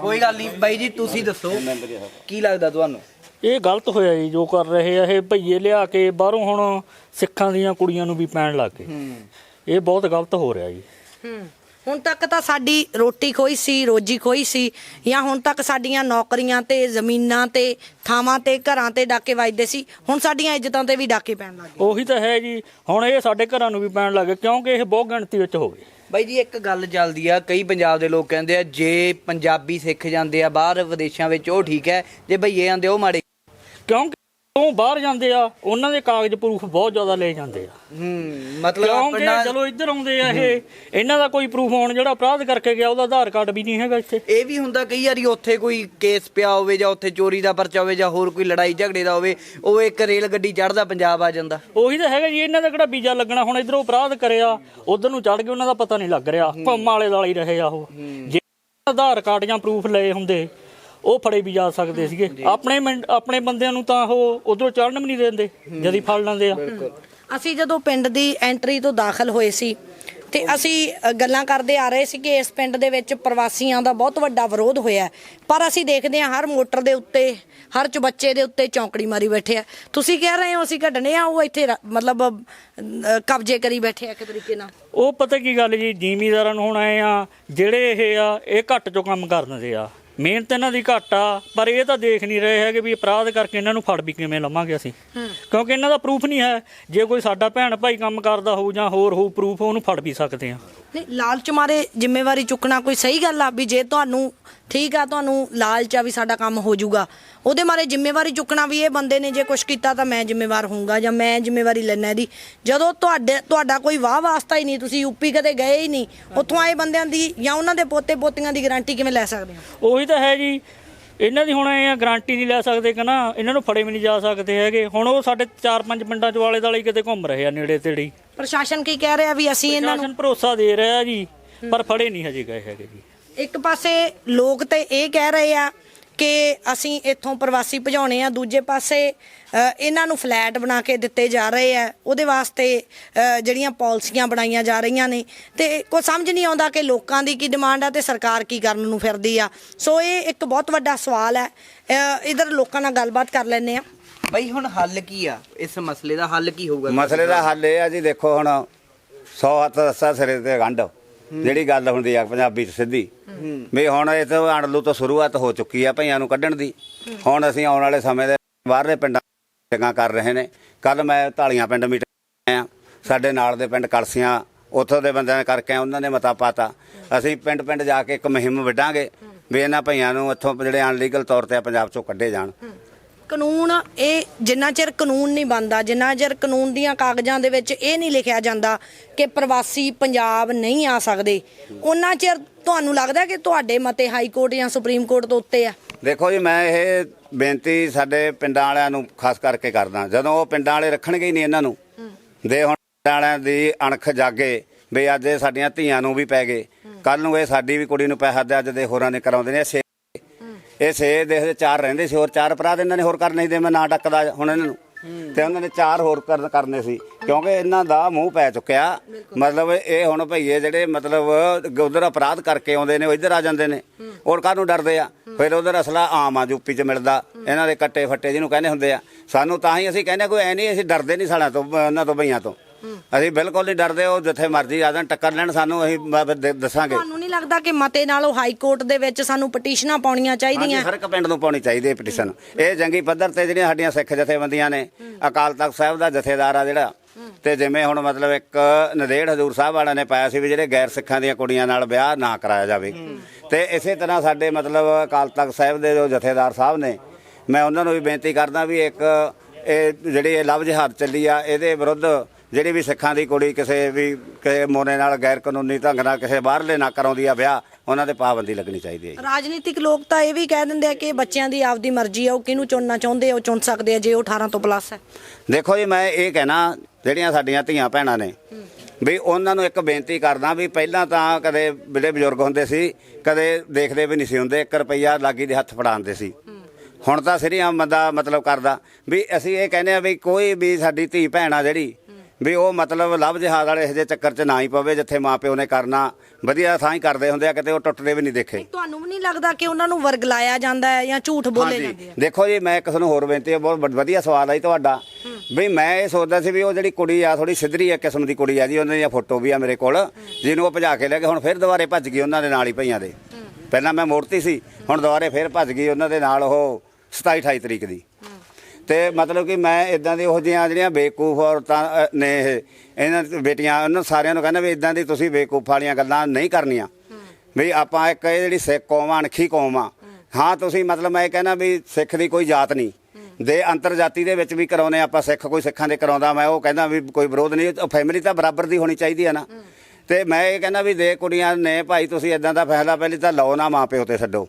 ਕੋਈ ਗੱਲ ਨਹੀਂ ਬਾਈ ਜੀ ਤੁਸੀਂ ਦੱਸੋ। ਕੀ ਲੱਗਦਾ ਤੁਹਾਨੂੰ?
ਇਹ ਗਲਤ ਹੋਇਆ ਜੀ ਜੋ ਕਰ ਰਹੇ ਆ ਇਹ ਭਈਏ ਲਿਆ ਕੇ ਬਾਹਰੋਂ ਹੁਣ ਸਿੱਖਾਂ ਦੀਆਂ ਕੁੜੀਆਂ ਨੂੰ ਵੀ ਪੈਣ ਲੱਗ ਗਏ। ਇਹ ਬਹੁਤ ਗਲਤ ਹੋ ਰਿਹਾ ਜੀ।
ਹੂੰ। ਹੁਣ ਤੱਕ ਤਾਂ ਸਾਡੀ ਰੋਟੀ ਖੋਈ ਸੀ ਰੋਜੀ ਖੋਈ ਸੀ ਜਾਂ ਹੁਣ ਤੱਕ ਸਾਡੀਆਂ ਨੌਕਰੀਆਂ ਤੇ ਜ਼ਮੀਨਾਂ ਤੇ ਥਾਵਾਂ ਤੇ ਘਰਾਂ ਤੇ ਡਾਕੇ ਵੱਜਦੇ ਸੀ ਹੁਣ ਸਾਡੀਆਂ ਇੱਜ਼ਤਾਂ ਤੇ ਵੀ ਡਾਕੇ ਪੈਣ ਲੱਗ ਗਏ।
ਉਹੀ ਤਾਂ ਹੈ ਜੀ ਹੁਣ ਇਹ ਸਾਡੇ ਘਰਾਂ ਨੂੰ ਵੀ ਪੈਣ ਲੱਗ ਗਏ ਕਿਉਂਕਿ ਇਹ ਬਹੁਤ ਗਿਣਤੀ ਵਿੱਚ ਹੋ ਗਏ।
ਬਾਈ ਜੀ, ਇੱਕ ਗੱਲ ਚੱਲਦੀ ਆ, ਕਈ ਪੰਜਾਬ ਦੇ ਲੋਕ ਕਹਿੰਦੇ ਆ, ਜੇ ਪੰਜਾਬੀ ਸਿੱਖ ਜਾਂਦੇ ਆ, ਬਾਹਰ ਵਿਦੇਸ਼ਾਂ ਵਿੱਚ ਉਹ ਠੀਕ ਹੈ, ਜੇ ਭਈਏ ਆਂਦੇ ਉਹ ਮਾੜੇ।
ਕਿਉਂਕਿ ਉਹ ਬਾਹਰ ਜਾਂਦੇ ਆ ਉਹਨਾਂ ਦੇ ਕਾਗਜ਼ ਪ੍ਰੂਫ ਬਹੁਤ ਜ਼ਿਆਦਾ ਲੈ ਜਾਂਦੇ ਆ।
ਹੂੰ ਮਤਲਬ
ਕਿਉਂਕਿ
ਆਪਣਾ
ਚਲੋ ਇੱਧਰ ਆਉਂਦੇ ਆ ਇਹ ਇਹਨਾਂ ਦਾ ਕੋਈ ਪ੍ਰੂਫ ਹੋਣ ਜਿਹੜਾ ਅਪਰਾਧ ਕਰਕੇ ਗਿਆ ਉਹਦਾ ਆਧਾਰ ਕਾਰਡ ਵੀ ਨਹੀਂ ਹੈਗਾ ਇੱਥੇ।
ਇਹ ਵੀ ਹੁੰਦਾ ਕਈ ਵਾਰੀ ਉੱਥੇ ਕੋਈ ਕੇਸ ਪਿਆ ਹੋਵੇ ਜਾਂ ਉੱਥੇ ਚੋਰੀ ਦਾ ਪਰਚਾ ਹੋਵੇ ਜਾਂ ਹੋਰ ਕੋਈ ਲੜਾਈ ਝਗੜੇ ਦਾ ਹੋਵੇ ਉਹ ਇੱਕ ਰੇਲ ਗੱਡੀ ਚੜਦਾ ਪੰਜਾਬ ਆ ਜਾਂਦਾ।
ਉਹੀ ਤਾਂ ਹੈਗਾ ਜੀ ਇਹਨਾਂ ਦਾ ਕਿਹੜਾ ਵੀਜ਼ਾ ਲੱਗਣਾ? ਹੁਣ ਇਧਰੋਂ ਅਪਰਾਧ ਕਰਿਆ ਉਧਰ ਨੂੰ ਚੜ ਗਏ ਉਹਨਾਂ ਦਾ ਪਤਾ ਨਹੀਂ ਲੱਗ ਰਿਹਾ ਭੰਮ ਵਾਲੇ ਨਾਲ ਹੀ ਰਹੇ ਆ ਉਹ। ਜੇ ਆਧਾਰ ਕਾਰਡ ਜਾਂ ਪ੍ਰੂਫ ਲਏ ਹੁੰਦੇ ਉਹ ਫੜੇ ਵੀ ਜਾ ਸਕਦੇ ਸੀਗੇ। ਆਪਣੇ ਮੰ- ਆਪਣੇ ਬੰਦਿਆਂ ਨੂੰ ਤਾਂ ਉਹ ਉਧਰੋਂ ਚੜਨ ਵੀ ਨਹੀਂ ਦਿੰਦੇ ਜਦੀ ਫੜ ਲੈਂਦੇ ਆ।
ਅਸੀਂ ਜਦੋਂ ਪਿੰਡ ਦੀ ਐਂਟਰੀ ਤੋਂ ਦਾਖਲ ਹੋਏ ਸੀ ਤੇ ਅਸੀਂ ਅ, ਗੱਲਾਂ ਕਰਦੇ ਆ ਰਹੇ ਸੀ ਕਿ ਇਸ ਪਿੰਡ ਦੇ ਵਿੱਚ ਪ੍ਰਵਾਸੀਆਂ ਦਾ ਬਹੁਤ ਵੱਡਾ ਵਿਰੋਧ ਹੋਇਆ ਹੈ। ਪਰ ਅਸੀਂ ਦੇਖਦੇ ਹਾਂ ਹਰ ਮੋਟਰ ਦੇ ਉੱਤੇ ਹਰ ਚਬੱਚੇ ਦੇ ਉੱਤੇ ਚੌਂਕੜੀ ਮਾਰੀ ਬੈਠੇ ਆ। ਤੁਸੀਂ ਕਹਿ ਰਹੇ ਹੋ ਅਸੀਂ ਕੱਢਣੇ ਆ ਉਹ ਇੱਥੇ ਰ- ਮਤਲਬ ਅ, ਕਬਜ਼ੇ ਕਰੀ ਬੈਠੇ ਆ ਇੱਕ ਤਰੀਕੇ ਨਾਲ।
ਉਹ ਪਤਾ ਕੀ ਗੱਲ ਜੀ ਜ਼ਿਮੀਦਾਰਾਂ ਨੂੰ ਹੁਣ ਆਏ ਆ ਜਿਹੜੇ ਇਹ ਆ ਇਹ ਘੱਟ ਚੋਂ ਕੰਮ ਕਰ ਦਿੰਦੇ ਆ। ਮਿਹਨਤ ਇਹਨਾਂ ਦੀ ਘੱਟ ਆ ਪਰ ਇਹ ਤਾਂ ਦੇਖ ਨਹੀਂ ਰਹੇ ਹੈਗੇ ਵੀ ਅਪਰਾਧ ਕਰਕੇ ਇਹਨਾਂ ਨੂੰ ਫੜ ਵੀ ਕਿਵੇਂ ਲਵਾਂਗੇ ਅਸੀਂ। ਕਿਉਂਕਿ ਇਹਨਾਂ ਦਾ ਪ੍ਰੂਫ ਨਹੀਂ ਹੈ ਜੇ ਕੋਈ ਸਾਡਾ ਭੈਣ ਭਾਈ ਕੰਮ ਕਰਦਾ ਹੋਊ ਜਾਂ ਹੋਰ ਹੋਊ ਪ੍ਰੂਫ ਉਹਨੂੰ ਫੜ ਵੀ ਸਕਦੇ ਆ।
ਨਹੀਂ ਲਾਲਚ ਮਾਰੇ ਜ਼ਿੰਮੇਵਾਰੀ ਚੁੱਕਣਾ ਕੋਈ ਸਹੀ ਗੱਲ ਆ ਵੀ ਜੇ ਤੁਹਾਨੂੰ ਠੀਕ ਆ ਤੁਹਾਨੂੰ ਲਾਲਚ ਆ ਵੀ ਸਾਡਾ ਕੰਮ ਹੋ ਜਾਊਗਾ। ਉਹਦੇ ਮਾਰੇ ਜ਼ਿੰਮੇਵਾਰੀ ਚੁੱਕਣਾ ਵੀ ਇਹ ਬੰਦੇ ਨੇ ਜੇ ਕੁਝ ਕੀਤਾ ਤਾਂ ਮੈਂ ਜ਼ਿੰਮੇਵਾਰ ਹੋਊਂਗਾ ਜਾਂ ਮੈਂ ਜ਼ਿੰਮੇਵਾਰੀ ਲੈਣਾ ਇਹਦੀ। ਜਦੋਂ ਤੁਹਾਡੇ ਤੁਹਾਡਾ ਕੋਈ ਵਾਹ ਵਾਸਤਾ ਹੀ ਨਹੀਂ ਤੁਸੀਂ ਯੂਪੀ ਕਦੇ ਗਏ ਹੀ ਨਹੀਂ ਉੱਥੋਂ ਆਏ ਬੰਦਿਆਂ ਦੀ ਜਾਂ ਉਹਨਾਂ ਦੇ ਪੋਤੇ ਪੋਤੀਆਂ ਦੀ ਗਾਰੰਟੀ ਕਿਵੇਂ ਲੈ ਸਕਦੇ ਹੋ?
ਉਹੀ ਤਾਂ ਹੈ ਜੀ। ਇਹਨਾਂ ਦੀ ਹੁਣ ਇਹ ਆ ਗਾਰੰਟੀ ਨਹੀਂ ਲੈ ਸਕਦੇ ਕਿ ਨਾ ਇਹਨਾਂ ਨੂੰ ਫੜੇ ਵੀ ਨਹੀਂ ਜਾ ਸਕਦੇ ਹੈਗੇ। ਹੁਣ ਉਹ ਸਾਡੇ 4-5 ਪਿੰਡਾਂ ਚ ਵਾਲੇ ਦਾਲੇ ਕਿਤੇ ਘੁੰਮ ਰਹੇ ਆ ਨੇੜੇ ਤੇੜੇ।
ਪ੍ਰਸ਼ਾਸਨ ਕੀ ਕਹਿ ਰਿਹਾ ਵੀ ਅਸੀਂ ਇਹਨਾਂ ਨੂੰ
ਪ੍ਰਸ਼ਾਸਨ ਭਰੋਸਾ ਦੇ ਰਿਹਾ ਜੀ ਪਰ ਫੜੇ ਨਹੀਂ ਹਜੇ ਗਏ ਹੈਗੇ ਜੀ।
ਇੱਕ ਪਾਸੇ ਲੋਕ ਤੇ ਇਹ ਕਹਿ ਰਹੇ ਆ ਕਿ ਅਸੀਂ ਇੱਥੋਂ ਪ੍ਰਵਾਸੀ ਭਜਾਉਣੇ ਆ ਦੂਜੇ ਪਾਸੇ ਇਹਨਾਂ ਨੂੰ ਫਲੈਟ ਬਣਾ ਕੇ ਦਿੱਤੇ ਜਾ ਰਹੇ ਆ। ਉਹਦੇ ਵਾਸਤੇ ਜਿਹੜੀਆਂ ਪਾਲਿਸੀਆਂ ਬਣਾਈਆਂ ਜਾ ਰਹੀਆਂ ਨੇ। ਤੇ ਕੋਈ ਸਮਝ ਨਹੀਂ ਆਉਂਦਾ ਕਿ ਲੋਕਾਂ ਦੀ ਕੀ ਡਿਮਾਂਡ ਆ ਤੇ ਸਰਕਾਰ ਕੀ ਕਰਨ ਨੂੰ ਫਿਰਦੀ ਆ। ਸੋ ਇਹ ਇੱਕ ਬਹੁਤ ਵੱਡਾ ਸਵਾਲ ਹੈ। ਇਧਰ ਲੋਕਾਂ ਨਾਲ ਗੱਲਬਾਤ ਕਰ ਲੈਂਦੇ ਆ
ਬਾਈ ਹੁਣ ਹੱਲ ਕੀ ਆ? ਇਸ ਮਸਲੇ ਦਾ ਹੱਲ ਕੀ ਹੋਊਗਾ?
ਮਸਲੇ ਦਾ ਹੱਲ ਇਹ ਆ ਜੀ ਦੇਖੋ ਹੁਣ 100 ਹੱਥ ਰੱਸਾ ਸਿਰੇ ਤੇ ਗੰਢ। ਜਿਹੜੀ ਗੱਲ ਹੁੰਦੀ ਆ, ਪੰਜਾਬੀ ਚ ਸਿੱਧੀ। ਵੀ ਹੁਣ ਇਹ ਤੋਂ ਅਣਲੂ ਤੋਂ ਸ਼ੁਰੂਆਤ ਹੋ ਚੁੱਕੀ ਆ ਭਈਆਂ ਨੂੰ ਕੱਢਣ ਦੀ। ਹੁਣ ਅਸੀਂ ਆਉਣ ਵਾਲੇ ਸਮੇਂ ਦੇ ਬਾਹਰਲੇ ਪਿੰਡਾਂ ਮੀਟਿੰਗਾਂ ਕਰ ਰਹੇ ਨੇ। ਕੱਲ ਮੈਂ ਢਾਲੀਆਂ ਪਿੰਡ ਮੀਟਿੰਗ ਆਇਆ ਸਾਡੇ ਨਾਲ ਦੇ ਪਿੰਡ ਕਲਸੀਆਂ, ਉੱਥੋਂ ਦੇ ਬੰਦਿਆਂ ਨੇ ਕਰਕੇ ਉਹਨਾਂ ਨੇ ਮਤਾ ਪਾਤਾ। ਅਸੀਂ ਪਿੰਡ ਪਿੰਡ ਜਾ ਕੇ ਇੱਕ ਮੁਹਿੰਮ ਵਿੱਢਾਂਗੇ ਵੀ ਇਹਨਾਂ ਭਈਆਂ ਨੂੰ ਇੱਥੋਂ ਜਿਹੜੇ ਅਨਲੀਗਲ ਤੌਰ ਤੇ ਆ, ਪੰਜਾਬ ਚੋਂ ਕੱਢੇ ਜਾਣ।
ਕਾਨੂੰਨ, ਇਹ ਜਿੰਨਾ ਚਿਰ ਕਾਨੂੰਨ ਨਹੀਂ ਬਣਦਾ, ਜਿੰਨਾ ਚਿਰ ਕਾਨੂੰਨ ਦੀਆਂ ਕਾਗਜ਼ਾਂ ਦੇ ਵਿੱਚ ਇਹ ਨਹੀਂ ਲਿਖਿਆ ਜਾਂਦਾ ਕਿ ਪ੍ਰਵਾਸੀ ਪੰਜਾਬ ਨਹੀਂ ਆ ਸਕਦੇ ਉਹਨਾਂ ਚਿਰ ਤੁਹਾਨੂੰ ਲੱਗਦਾ ਕਿ ਤੁਹਾਡੇ ਮਤੇ ਹਾਈ ਕੋਰਟ ਜਾਂ ਸੁਪਰੀਮ ਕੋਰਟ ਤੋਂ ਉੱਤੇ ਆ?
ਦੇਖੋ ਜੀ, ਮੈਂ ਇਹ ਬੇਨਤੀ ਸਾਡੇ ਪਿੰਡਾਂ ਵਾਲਿਆਂ ਨੂੰ ਖਾਸ ਕਰਕੇ ਕਰਦਾ, ਜਦੋਂ ਉਹ ਪਿੰਡਾਂ ਵਾਲੇ ਰੱਖਣਗੇ ਹੀ ਨਹੀਂ ਇਹਨਾਂ ਨੂੰ, ਦੇ ਹੁਣ ਪਿੰਡਾਂ ਵਾਲਿਆਂ ਦੀ ਅਣਖ ਜਾਗੇ, ਵੀ ਅੱਜ ਇਹ ਸਾਡੀਆਂ ਧੀਆਂ ਨੂੰ ਵੀ ਪੈ ਗਏ ਕੱਲ ਨੂੰ ਇਹ ਸਾਡੀ ਵੀ ਕੁੜੀ ਨੂੰ ਪੈਸਾ ਸਕਦੇ ਅੱਜ ਦੇ ਹੋਰਾਂ ਨੇ ਕਰਾਉਂਦੇ ਨੇ ਇਹ ਛੇ ਇਹ ਛੇ ਦੇਖ ਦੇ ਚਾਰ ਰਹਿੰਦੇ ਸੀ ਹੋਰ ਚਾਰ ਅਪਰਾਧ ਇਹਨਾਂ ਨੇ ਹੋਰ ਕਰਨੇ ਸੀ ਤੇ ਮੈਂ ਨਾ ਡੱਕਦਾ ਹੁਣ ਇਹਨਾਂ ਨੂੰ। ਤੇ ਉਹਨਾਂ ਨੇ ਚਾਰ ਹੋਰ ਕਰਨ- ਕਰਨੇ ਸੀ ਕਿਉਂਕਿ ਇਹਨਾਂ ਦਾ ਮੂੰਹ ਪੈ ਚੁੱਕਿਆ। ਮਤਲਬ ਇਹ ਹੁਣ ਭਈਏ ਜਿਹੜੇ ਮਤਲਬ ਉਧਰ ਅਪਰਾਧ ਕਰਕੇ ਆਉਂਦੇ ਨੇ ਉਹ ਇੱਧਰ ਆ ਜਾਂਦੇ ਨੇ ਔਰ ਕਾਹਨੂੰ ਡਰਦੇ ਆ? ਫਿਰ ਉਧਰ ਅਸਲਾ ਆਮ ਆ ਯੂਪੀ 'ਚ ਮਿਲਦਾ ਇਹਨਾਂ ਦੇ ਕੱਟੇ ਫੱਟੇ ਜਿਹਨੂੰ ਕਹਿੰਦੇ ਹੁੰਦੇ ਆ। ਸਾਨੂੰ ਤਾਂ ਹੀ ਅਸੀਂ ਕਹਿੰਦੇ ਕੋਈ ਐ ਨਹੀਂ ਅਸੀਂ ਡਰਦੇ ਨਹੀਂ ਸਾਲਾਂ ਤੋਂ ਇਹਨਾਂ ਤੋਂ ਭਈਆਂ ਤੋਂ। ਅਸੀਂ ਬਿਲਕੁਲ ਨਹੀਂ ਡਰਦੇ ਉਹ ਜਿੱਥੇ ਮਰਜ਼ੀ ਆ ਜਾਣ ਟੱਕਰ ਲੈਣ ਸਾਨੂੰ ਅਸੀਂ ਬ- ਬ- ਦੇ- ਦੱਸਾਂਗੇ।
ਨਹੀਂ ਲੱਗਦਾ ਕਿ ਮਤੇ ਨਾਲੋਂ ਹਾਈ ਕੋਰਟ ਦੇ ਵਿੱਚ ਸਾਨੂੰ ਪਟੀਸ਼ਨਾਂ ਪਾਉਣੀਆਂ ਚਾਹੀਦੀਆਂ।
ਹਰ ਇੱਕ ਪਿੰਡ ਨੂੰ ਪਾਉਣੀ ਚਾਹੀਦੀ ਹੈ ਪਟੀਸ਼ਨ। ਇਹ ਜੰਗੀ ਪੱਧਰ ਤੇ ਜਿਹੜੀਆਂ ਸਾਡੀਆਂ ਸਿੱਖ ਜਥੇਬੰਦੀਆਂ ਨੇ ਅਕਾਲ ਤਖਤ ਸਾਹਿਬ ਦਾ ਜਥੇਦਾਰ ਆ ਜਿਹੜਾ ਤੇ ਜਿਵੇਂ ਹੁਣ ਮਤਲਬ ਇੱਕ ਨਦੇੜ ਹਜ਼ੂਰ ਸਾਹਿਬ ਵਾਲਿਆਂ ਨੇ ਪਾਇਆ ਸੀ ਵੀ ਜਿਹੜੇ ਗੈਰ ਸਿੱਖਾਂ ਦੀਆਂ ਕੁੜੀਆਂ ਨਾਲ ਵਿਆਹ ਨਾ ਕਰਾਇਆ ਜਾਵੇ। ਤੇ ਇਸੇ ਤਰ੍ਹਾਂ ਸਾਡੇ ਮਤਲਬ ਅਕਾਲ ਤਖਤ ਸਾਹਿਬ ਦੇ ਜੋ ਜਥੇਦਾਰ ਸਾਹਿਬ ਨੇ ਮੈਂ ਉਹਨਾਂ ਨੂੰ ਵੀ ਬੇਨਤੀ ਕਰਦਾ ਵੀ ਇੱਕ ਇਹ ਜਿਹੜੀ ਇਹ ਲਵ ਜਿਹਾਦ ਚੱਲੀ ਆ ਇਹਦੇ ਵਿਰੁੱਧ ਜਿਹੜੀ ਵੀ ਸਿੱਖਾਂ ਦੀ ਕੁੜੀ ਕਿਸੇ ਵੀ ਕਿਸੇ ਮੋਨੇ ਨਾਲ ਗੈਰ ਕਾਨੂੰਨੀ ਢੰਗ ਨਾਲ ਕਿਸੇ ਬਾਹਰਲੇ ਨਾ ਕਰਾਉਂਦੀ ਆ ਵਿਆਹ ਉਹਨਾਂ ਤੇ ਪਾਬੰਦੀ ਲੱਗਣੀ ਚਾਹੀਦੀ ਹੈ ਜੀ।
ਰਾਜਨੀਤਿਕ ਲੋਕ ਤਾਂ ਇਹ ਵੀ ਕਹਿ ਦਿੰਦੇ ਆ ਕਿ ਬੱਚਿਆਂ ਦੀ ਆਪਦੀ ਮਰਜ਼ੀ ਆ ਉਹ ਕਿਹਨੂੰ ਚੁਣਨਾ ਚਾਹੁੰਦੇ ਆ ਉਹ ਚੁਣ ਸਕਦੇ ਆ ਜੇ ਉਹ 18 ਤੋਂ ਪਲੱਸ ਹੈ
ਦੇਖੋ ਜੀ ਮੈਂ ਇਹ ਕਹਿਣਾ ਜਿਹੜੀਆਂ ਸਾਡੀਆਂ ਧੀਆਂ ਭੈਣਾਂ ਨੇ ਵੀ ਉਹਨਾਂ ਨੂੰ ਇੱਕ ਬੇਨਤੀ ਕਰਦਾ ਵੀ ਪਹਿਲਾਂ ਤਾਂ ਕਦੇ ਜਿਹੜੇ ਬਜ਼ੁਰਗ ਹੁੰਦੇ ਸੀ ਕਦੇ ਦੇਖਦੇ ਵੀ ਨਹੀਂ ਸੀ ਹੁੰਦੇ 1 ਰੁਪਈਆ ਲਾਗੀ ਦੇ ਹੱਥ ਫੜਾਉਂਦੇ ਸੀ ਹੁਣ ਤਾਂ ਸਿਰੀ ਆਮ ਬੰਦਾ ਮਤਲਬ ਕਰਦਾ ਵੀ ਅਸੀਂ ਇਹ ਕਹਿੰਦੇ ਆ ਵੀ ਕੋਈ ਵੀ ਸਾਡੀ ਧੀ ਭੈਣ ਆ ਜਿਹੜੀ ਵੀ ਉਹ ਮਤਲਬ ਲਵ ਜਿਹਾਦ ਵਾਲੇ ਇਹੋ ਜਿਹੇ ਚੱਕਰ 'ਚ ਨਾ ਹੀ ਪਵੇ ਜਿੱਥੇ ਮਾਪਿਓ ਨੇ ਕਰਨਾ ਵਧੀਆ ਥਾਂ ਹੀ ਕਰਦੇ ਹੁੰਦੇ ਆ ਕਿਤੇ ਉਹ ਟੁੱਟਦੇ ਵੀ ਨਹੀਂ ਦੇਖੇ।
ਤੁਹਾਨੂੰ ਵੀ ਨਹੀਂ ਲੱਗਦਾ ਕਿ ਉਹਨਾਂ ਨੂੰ ਵਰਗਲਾਇਆ ਜਾਂਦਾ ਹੈ ਜਾਂ ਝੂਠ ਬੋਲੇ ਜਾਂਦੇ ਆ?
ਦੇਖੋ ਜੀ ਮੈਂ ਕਿਸੇ ਨੂੰ ਹੋਰ ਬੇਨਤੀ ਹੈ ਬਹੁਤ ਵਧੀਆ ਸਵਾਲ ਜੀ ਤੁਹਾਡਾ। ਵੀ ਮੈਂ ਇਹ ਸੋਚਦਾ ਸੀ ਵੀ ਉਹ ਜਿਹੜੀ ਕੁੜੀ ਆ ਥੋੜੀ ਸਿੱਧਰੀ ਆ ਕਿਸਮ ਦੀ ਕੁੜੀ ਆ ਜੀ ਉਹਨਾਂ ਦੀਆਂ ਫੋਟੋ ਵੀ ਆ ਮੇਰੇ ਕੋਲ ਜਿਹਨੂੰ ਉਹ ਭਜਾ ਕੇ ਲੈ ਗਏ ਹੁਣ ਫਿਰ ਦੁਬਾਰੇ ਭੱਜ ਗਈ ਉਹਨਾਂ ਦੇ ਨਾਲ ਹੀ ਭਈਆਂ ਦੇ। ਪਹਿਲਾਂ ਮੈਂ ਮੋੜਤੀ ਸੀ ਹੁਣ ਦੁਬਾਰੇ ਫਿਰ ਭੱਜ ਗਈ ਉਹਨਾਂ ਦੇ ਨਾਲ ਉਹ 27 28 ਤਰੀਕ ਦੀ। ਤੇ ਮਤਲਬ ਕਿ ਮੈਂ ਇਦਾਂ ਦੀ ਉਹ ਜਿਹੀਆਂ ਜਿਹੜੀਆਂ ਬੇਕੂਫ ਔਰਤਾਂ ਨੇ ਇਹ, ਇਹਨਾਂ ਬੇਟੀਆਂ, ਉਹਨਾਂ ਸਾਰਿਆਂ ਨੂੰ ਕਹਿੰਦਾ ਵੀ ਇਦਾਂ ਦੀ ਤੁਸੀਂ ਬੇਕੂਫ ਵਾਲੀਆਂ ਗੱਲਾਂ ਨਹੀਂ ਕਰਨੀਆਂ। ਵੀ ਆਪਾਂ ਇੱਕ ਇਹ ਜਿਹੜੀ ਸਿੱਖ ਕੌਮ ਆ, ਅਣਖੀ ਕੌਮ ਆ, ਹਾਂ ਤੁਸੀਂ ਮਤਲਬ ਮੈਂ ਇਹ ਕਹਿੰਦਾ ਵੀ ਸਿੱਖ ਦੀ ਕੋਈ ਜਾਤ ਨਹੀਂ। ਦੇ ਅੰਤਰ ਜਾਤੀ ਦੇ ਵਿੱਚ ਵੀ ਕਰਾਉਨੇ ਆਪਾਂ, ਸਿੱਖ ਕੋਈ ਸਿੱਖਾਂ ਦੇ ਕਰਾਉਂਦਾ, ਮੈਂ ਉਹ ਕਹਿੰਦਾ ਵੀ ਕੋਈ ਵਿਰੋਧ ਨਹੀਂ ਫੈਮਿਲੀ ਤਾਂ ਬਰਾਬਰ ਦੀ ਹੋਣੀ ਚਾਹੀਦੀ ਹੈ ਨਾ। ਤੇ ਮੈਂ ਇਹ ਕਹਿੰਦਾ ਵੀ ਦੇ ਕੁੜੀਆਂ ਨੇ ਭਾਈ ਤੁਸੀਂ ਇਦਾਂ ਦਾ ਫੈਸਲਾ ਪਹਿਲੀ ਤਾਂ ਲਓ ਨਾ ਮਾਂ ਪਿਓ ਤੇ ਛੱਡੋ।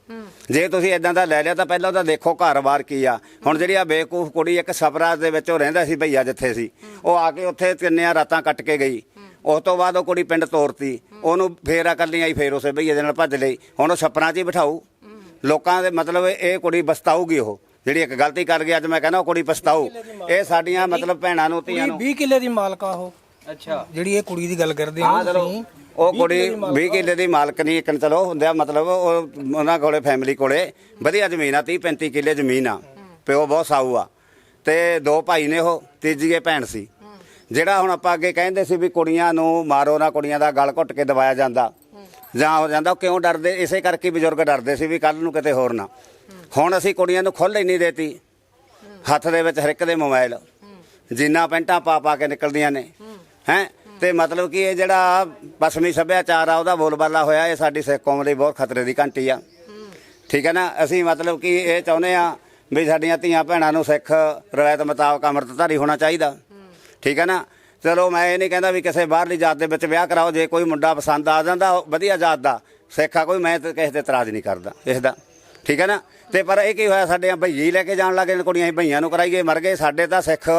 ਜੇ ਤੁਸੀਂ ਇਦਾਂ ਦਾ ਲੈ ਲਿਆ ਤਾਂ ਪਹਿਲਾਂ ਤਾਂ ਦੇਖੋ ਘਰ-ਬਾਰ ਕੀ ਆ। ਹੁਣ ਜਿਹੜੀ ਆ ਬੇਕੂਫ ਕੁੜੀ ਇੱਕ ਸਫਰਾ ਦੇ ਵਿੱਚ ਰਹਿੰਦਾ ਸੀ ਭਈਆ ਜਿੱਥੇ ਸੀ ਉਹ ਆ ਕੇ ਉੱਥੇ ਤਿੰਨਿਆਂ ਰਾਤਾਂ ਕੱਟ ਕੇ ਗਈ। ਉਸ ਤੋਂ ਬਾਅਦ ਉਹ ਕੁੜੀ ਪਿੰਡ ਤੋਰਤੀ। ਉਹਨੂੰ ਫੇਰ ਨਹੀਂ ਆਈ ਫੇਰ ਉਸੇ ਭਈਏ ਦੇ ਨਾਲ ਭੱਜ ਲਈ। ਹੁਣ ਉਹ ਛੱਪਰਾਂ 'ਚ ਹੀ ਬਿਠਾਊ। ਲੋਕਾਂ ਦੇ ਮਤਲਬ ਇਹ ਕੁੜੀ ਬਸਤਾਊਗੀ ਉਹ। ਜਿਹੜੀ ਇੱਕ ਗਲਤੀ ਕਰ ਗਈ ਅੱਜ ਮੈਂ ਕਹਿੰਦਾ ਉਹ ਕੁੜੀ ਪਛਤਾਊ। ਇਹ ਸਾਡੀਆਂ ਮਤਲਬ ਭੈਣਾਂ ਨੂੰ ਧੀਆਂ ਨੂੰ
20 ਕਿੱਲੇ ਦੀ ਮਾਲਕ ਉਹ।
ਅੱਛਾ।
ਜਿਹੜੀ ਇਹ ਕੁੜੀ ਦੀ ਗੱਲ ਕਰਦੇ ਹੋ
ਚਲੋ
ਤੁਸੀਂ।
ਉਹ ਕੁੜੀ 20 ਕਿੱਲੇ ਦੀ ਮਾਲਕ ਨਹੀਂ ਇੱਕ ਚਲੋ ਹੁੰਦਿਆ ਮਤਲਬ ਉਹ ਉਹਨਾਂ ਕੋਲੇ ਫੈਮਿਲੀ ਕੋਲੇ। ਵਧੀਆ ਜ਼ਮੀਨ ਆ 30 35 ਕਿੱਲੇ ਜ਼ਮੀਨ ਆ। ਪਿਓ ਬਹੁਤ ਸਾਊ ਆ। ਤੇ ਦੋ ਭਾਈ ਨੇ ਉਹ ਤੀਜੀ ਇਹ ਭੈਣ ਸੀ। ਜਿਹੜਾ ਹੁਣ ਆਪਾਂ ਅੱਗੇ ਕਹਿੰਦੇ ਸੀ ਵੀ ਕੁੜੀਆਂ ਨੂੰ ਮਾਰੋ ਨਾ ਕੁੜੀਆਂ ਦਾ ਗਲ ਘੁੱਟ ਕੇ ਦਬਾਇਆ ਜਾਂਦਾ। ਜਾਂ ਹੋ ਜਾਂਦਾ ਕਿਉਂ ਡਰਦੇ? ਇਸੇ ਕਰਕੇ ਬਜ਼ੁਰਗ ਡਰਦੇ ਸੀ ਵੀ ਕੱਲ ਨੂੰ ਕਿਤੇ ਹੋਰ ਨਾ। ਹੁਣ ਅਸੀਂ ਕੁੜੀਆਂ ਨੂੰ ਖੁੱਲ੍ਹ ਹੀ ਨਹੀਂ ਦੇਤੀ। ਹੱਥ ਦੇ ਵਿੱਚ ਹਰ ਇੱਕ ਦੇ ਮੋਬਾਈਲ ਜਿੰਨਾ ਪੈਂਟਾਂ ਪਾ ਪਾ ਕੇ ਨਿਕਲਦੀਆਂ ਨੇ। ਹੈ? ਤੇ ਮਤਲਬ ਕਿ ਇਹ ਜਿਹੜਾ ਪੱਛਮੀ ਸੱਭਿਆਚਾਰ ਆ, ਉਹਦਾ ਬੋਲਬਾਲਾ ਹੋਇਆ, ਇਹ ਸਾਡੀ ਸਿੱਖ ਕੌਮ ਲਈ ਬਹੁਤ ਖਤਰੇ ਦੀ ਘੰਟੀ ਆ। ਠੀਕ ਹੈ ਨਾ? ਅਸੀਂ ਮਤਲਬ ਕਿ ਇਹ ਚਾਹੁੰਦੇ ਆ ਵੀ ਸਾਡੀਆਂ ਧੀਆਂ ਭੈਣਾਂ ਨੂੰ ਸਿੱਖ ਰਵਾਇਤ ਮੁਤਾਬਕ ਅੰਮ੍ਰਿਤਧਾਰੀ ਹੋਣਾ ਚਾਹੀਦਾ। ਠੀਕ ਹੈ ਨਾ? ਚਲੋ, ਮੈਂ ਇਹ ਨਹੀਂ ਕਹਿੰਦਾ ਵੀ ਕਿਸੇ ਬਾਹਰਲੀ ਜਾਤ ਦੇ ਵਿੱਚ ਵਿਆਹ ਕਰਾਓ, ਜੇ ਕੋਈ ਮੁੰਡਾ ਪਸੰਦ ਆ ਜਾਂਦਾ ਵਧੀਆ ਜਾਤ ਦਾ। ਸਿੱਖ ਆ ਕੋਈ, ਮੈਂ ਕਿਸੇ ਤੇ ਇਤਰਾਜ਼ ਨਹੀਂ ਕਰਦਾ, ਇਸ ਦਾ। ਠੀਕ ਹੈ ਨਾ? ਤੇ ਪਰ ਇਹ ਕੀ ਹੋਇਆ ਸਾਡੇ ਭਈਏ ਹੀ ਲੈ ਕੇ ਜਾਣ ਲੱਗੇ ਕੁੜੀਆਂ ਹੀ ਭਈਆਂ ਨੂੰ ਕਰਾਈਏ ਮਰ ਗਏ। ਸਾਡੇ ਤਾਂ ਸਿੱਖ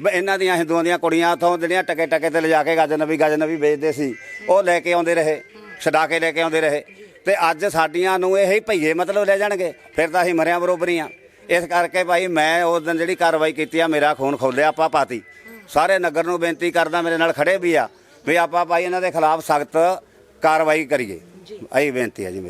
ਬ- ਇਹਨਾਂ ਦੀਆਂ ਹਿੰਦੂਆਂ ਦੀਆਂ ਕੁੜੀਆਂ ਉਥੋਂ ਜਿਹੜੀਆਂ ਟਕੇ ਟਕੇ ਤੇ ਲਿਜਾ ਕੇ ਗਜਨਬੀ ਗਜਨਬੀ ਵੇਚਦੇ ਸੀ ਉਹ ਲੈ ਕੇ ਆਉਂਦੇ ਰਹੇ ਛਡਾ ਕੇ ਲੈ ਕੇ ਆਉਂਦੇ ਰਹੇ। ਤੇ ਅੱਜ ਸਾਡੀਆਂ ਨੂੰ ਇਹ ਹੀ ਭਈਏ ਮਤਲਬ ਲੈ ਜਾਣਗੇ ਫਿਰ ਤਾਂ ਅਸੀਂ ਮਰਿਆਂ ਬਰੋਬਰੀ ਆ। ਇਸ ਕਰਕੇ ਭਾਈ ਮੈਂ ਉਸ ਦਿਨ ਜਿਹੜੀ ਕਾਰਵਾਈ ਕੀਤੀ ਆ ਮੇਰਾ ਖੂਨ ਖੋਲਿਆ ਆਪਾਂ ਪਾਤੀ ਸਾਰੇ ਨਗਰ ਨੂੰ ਬੇਨਤੀ ਕਰਦਾ ਮੇਰੇ ਨਾਲ ਖੜੇ ਵੀ ਆ ਵੀ ਆਪਾਂ ਭਾਈ ਇਹਨਾਂ ਦੇ ਖਿਲਾਫ ਸਖਤ ਕਾਰਵਾਈ ਕਰੀਏ। ਆਹੀ ਬੇਨਤੀ ਹੈ ਜੀ ਮੇਰੀ।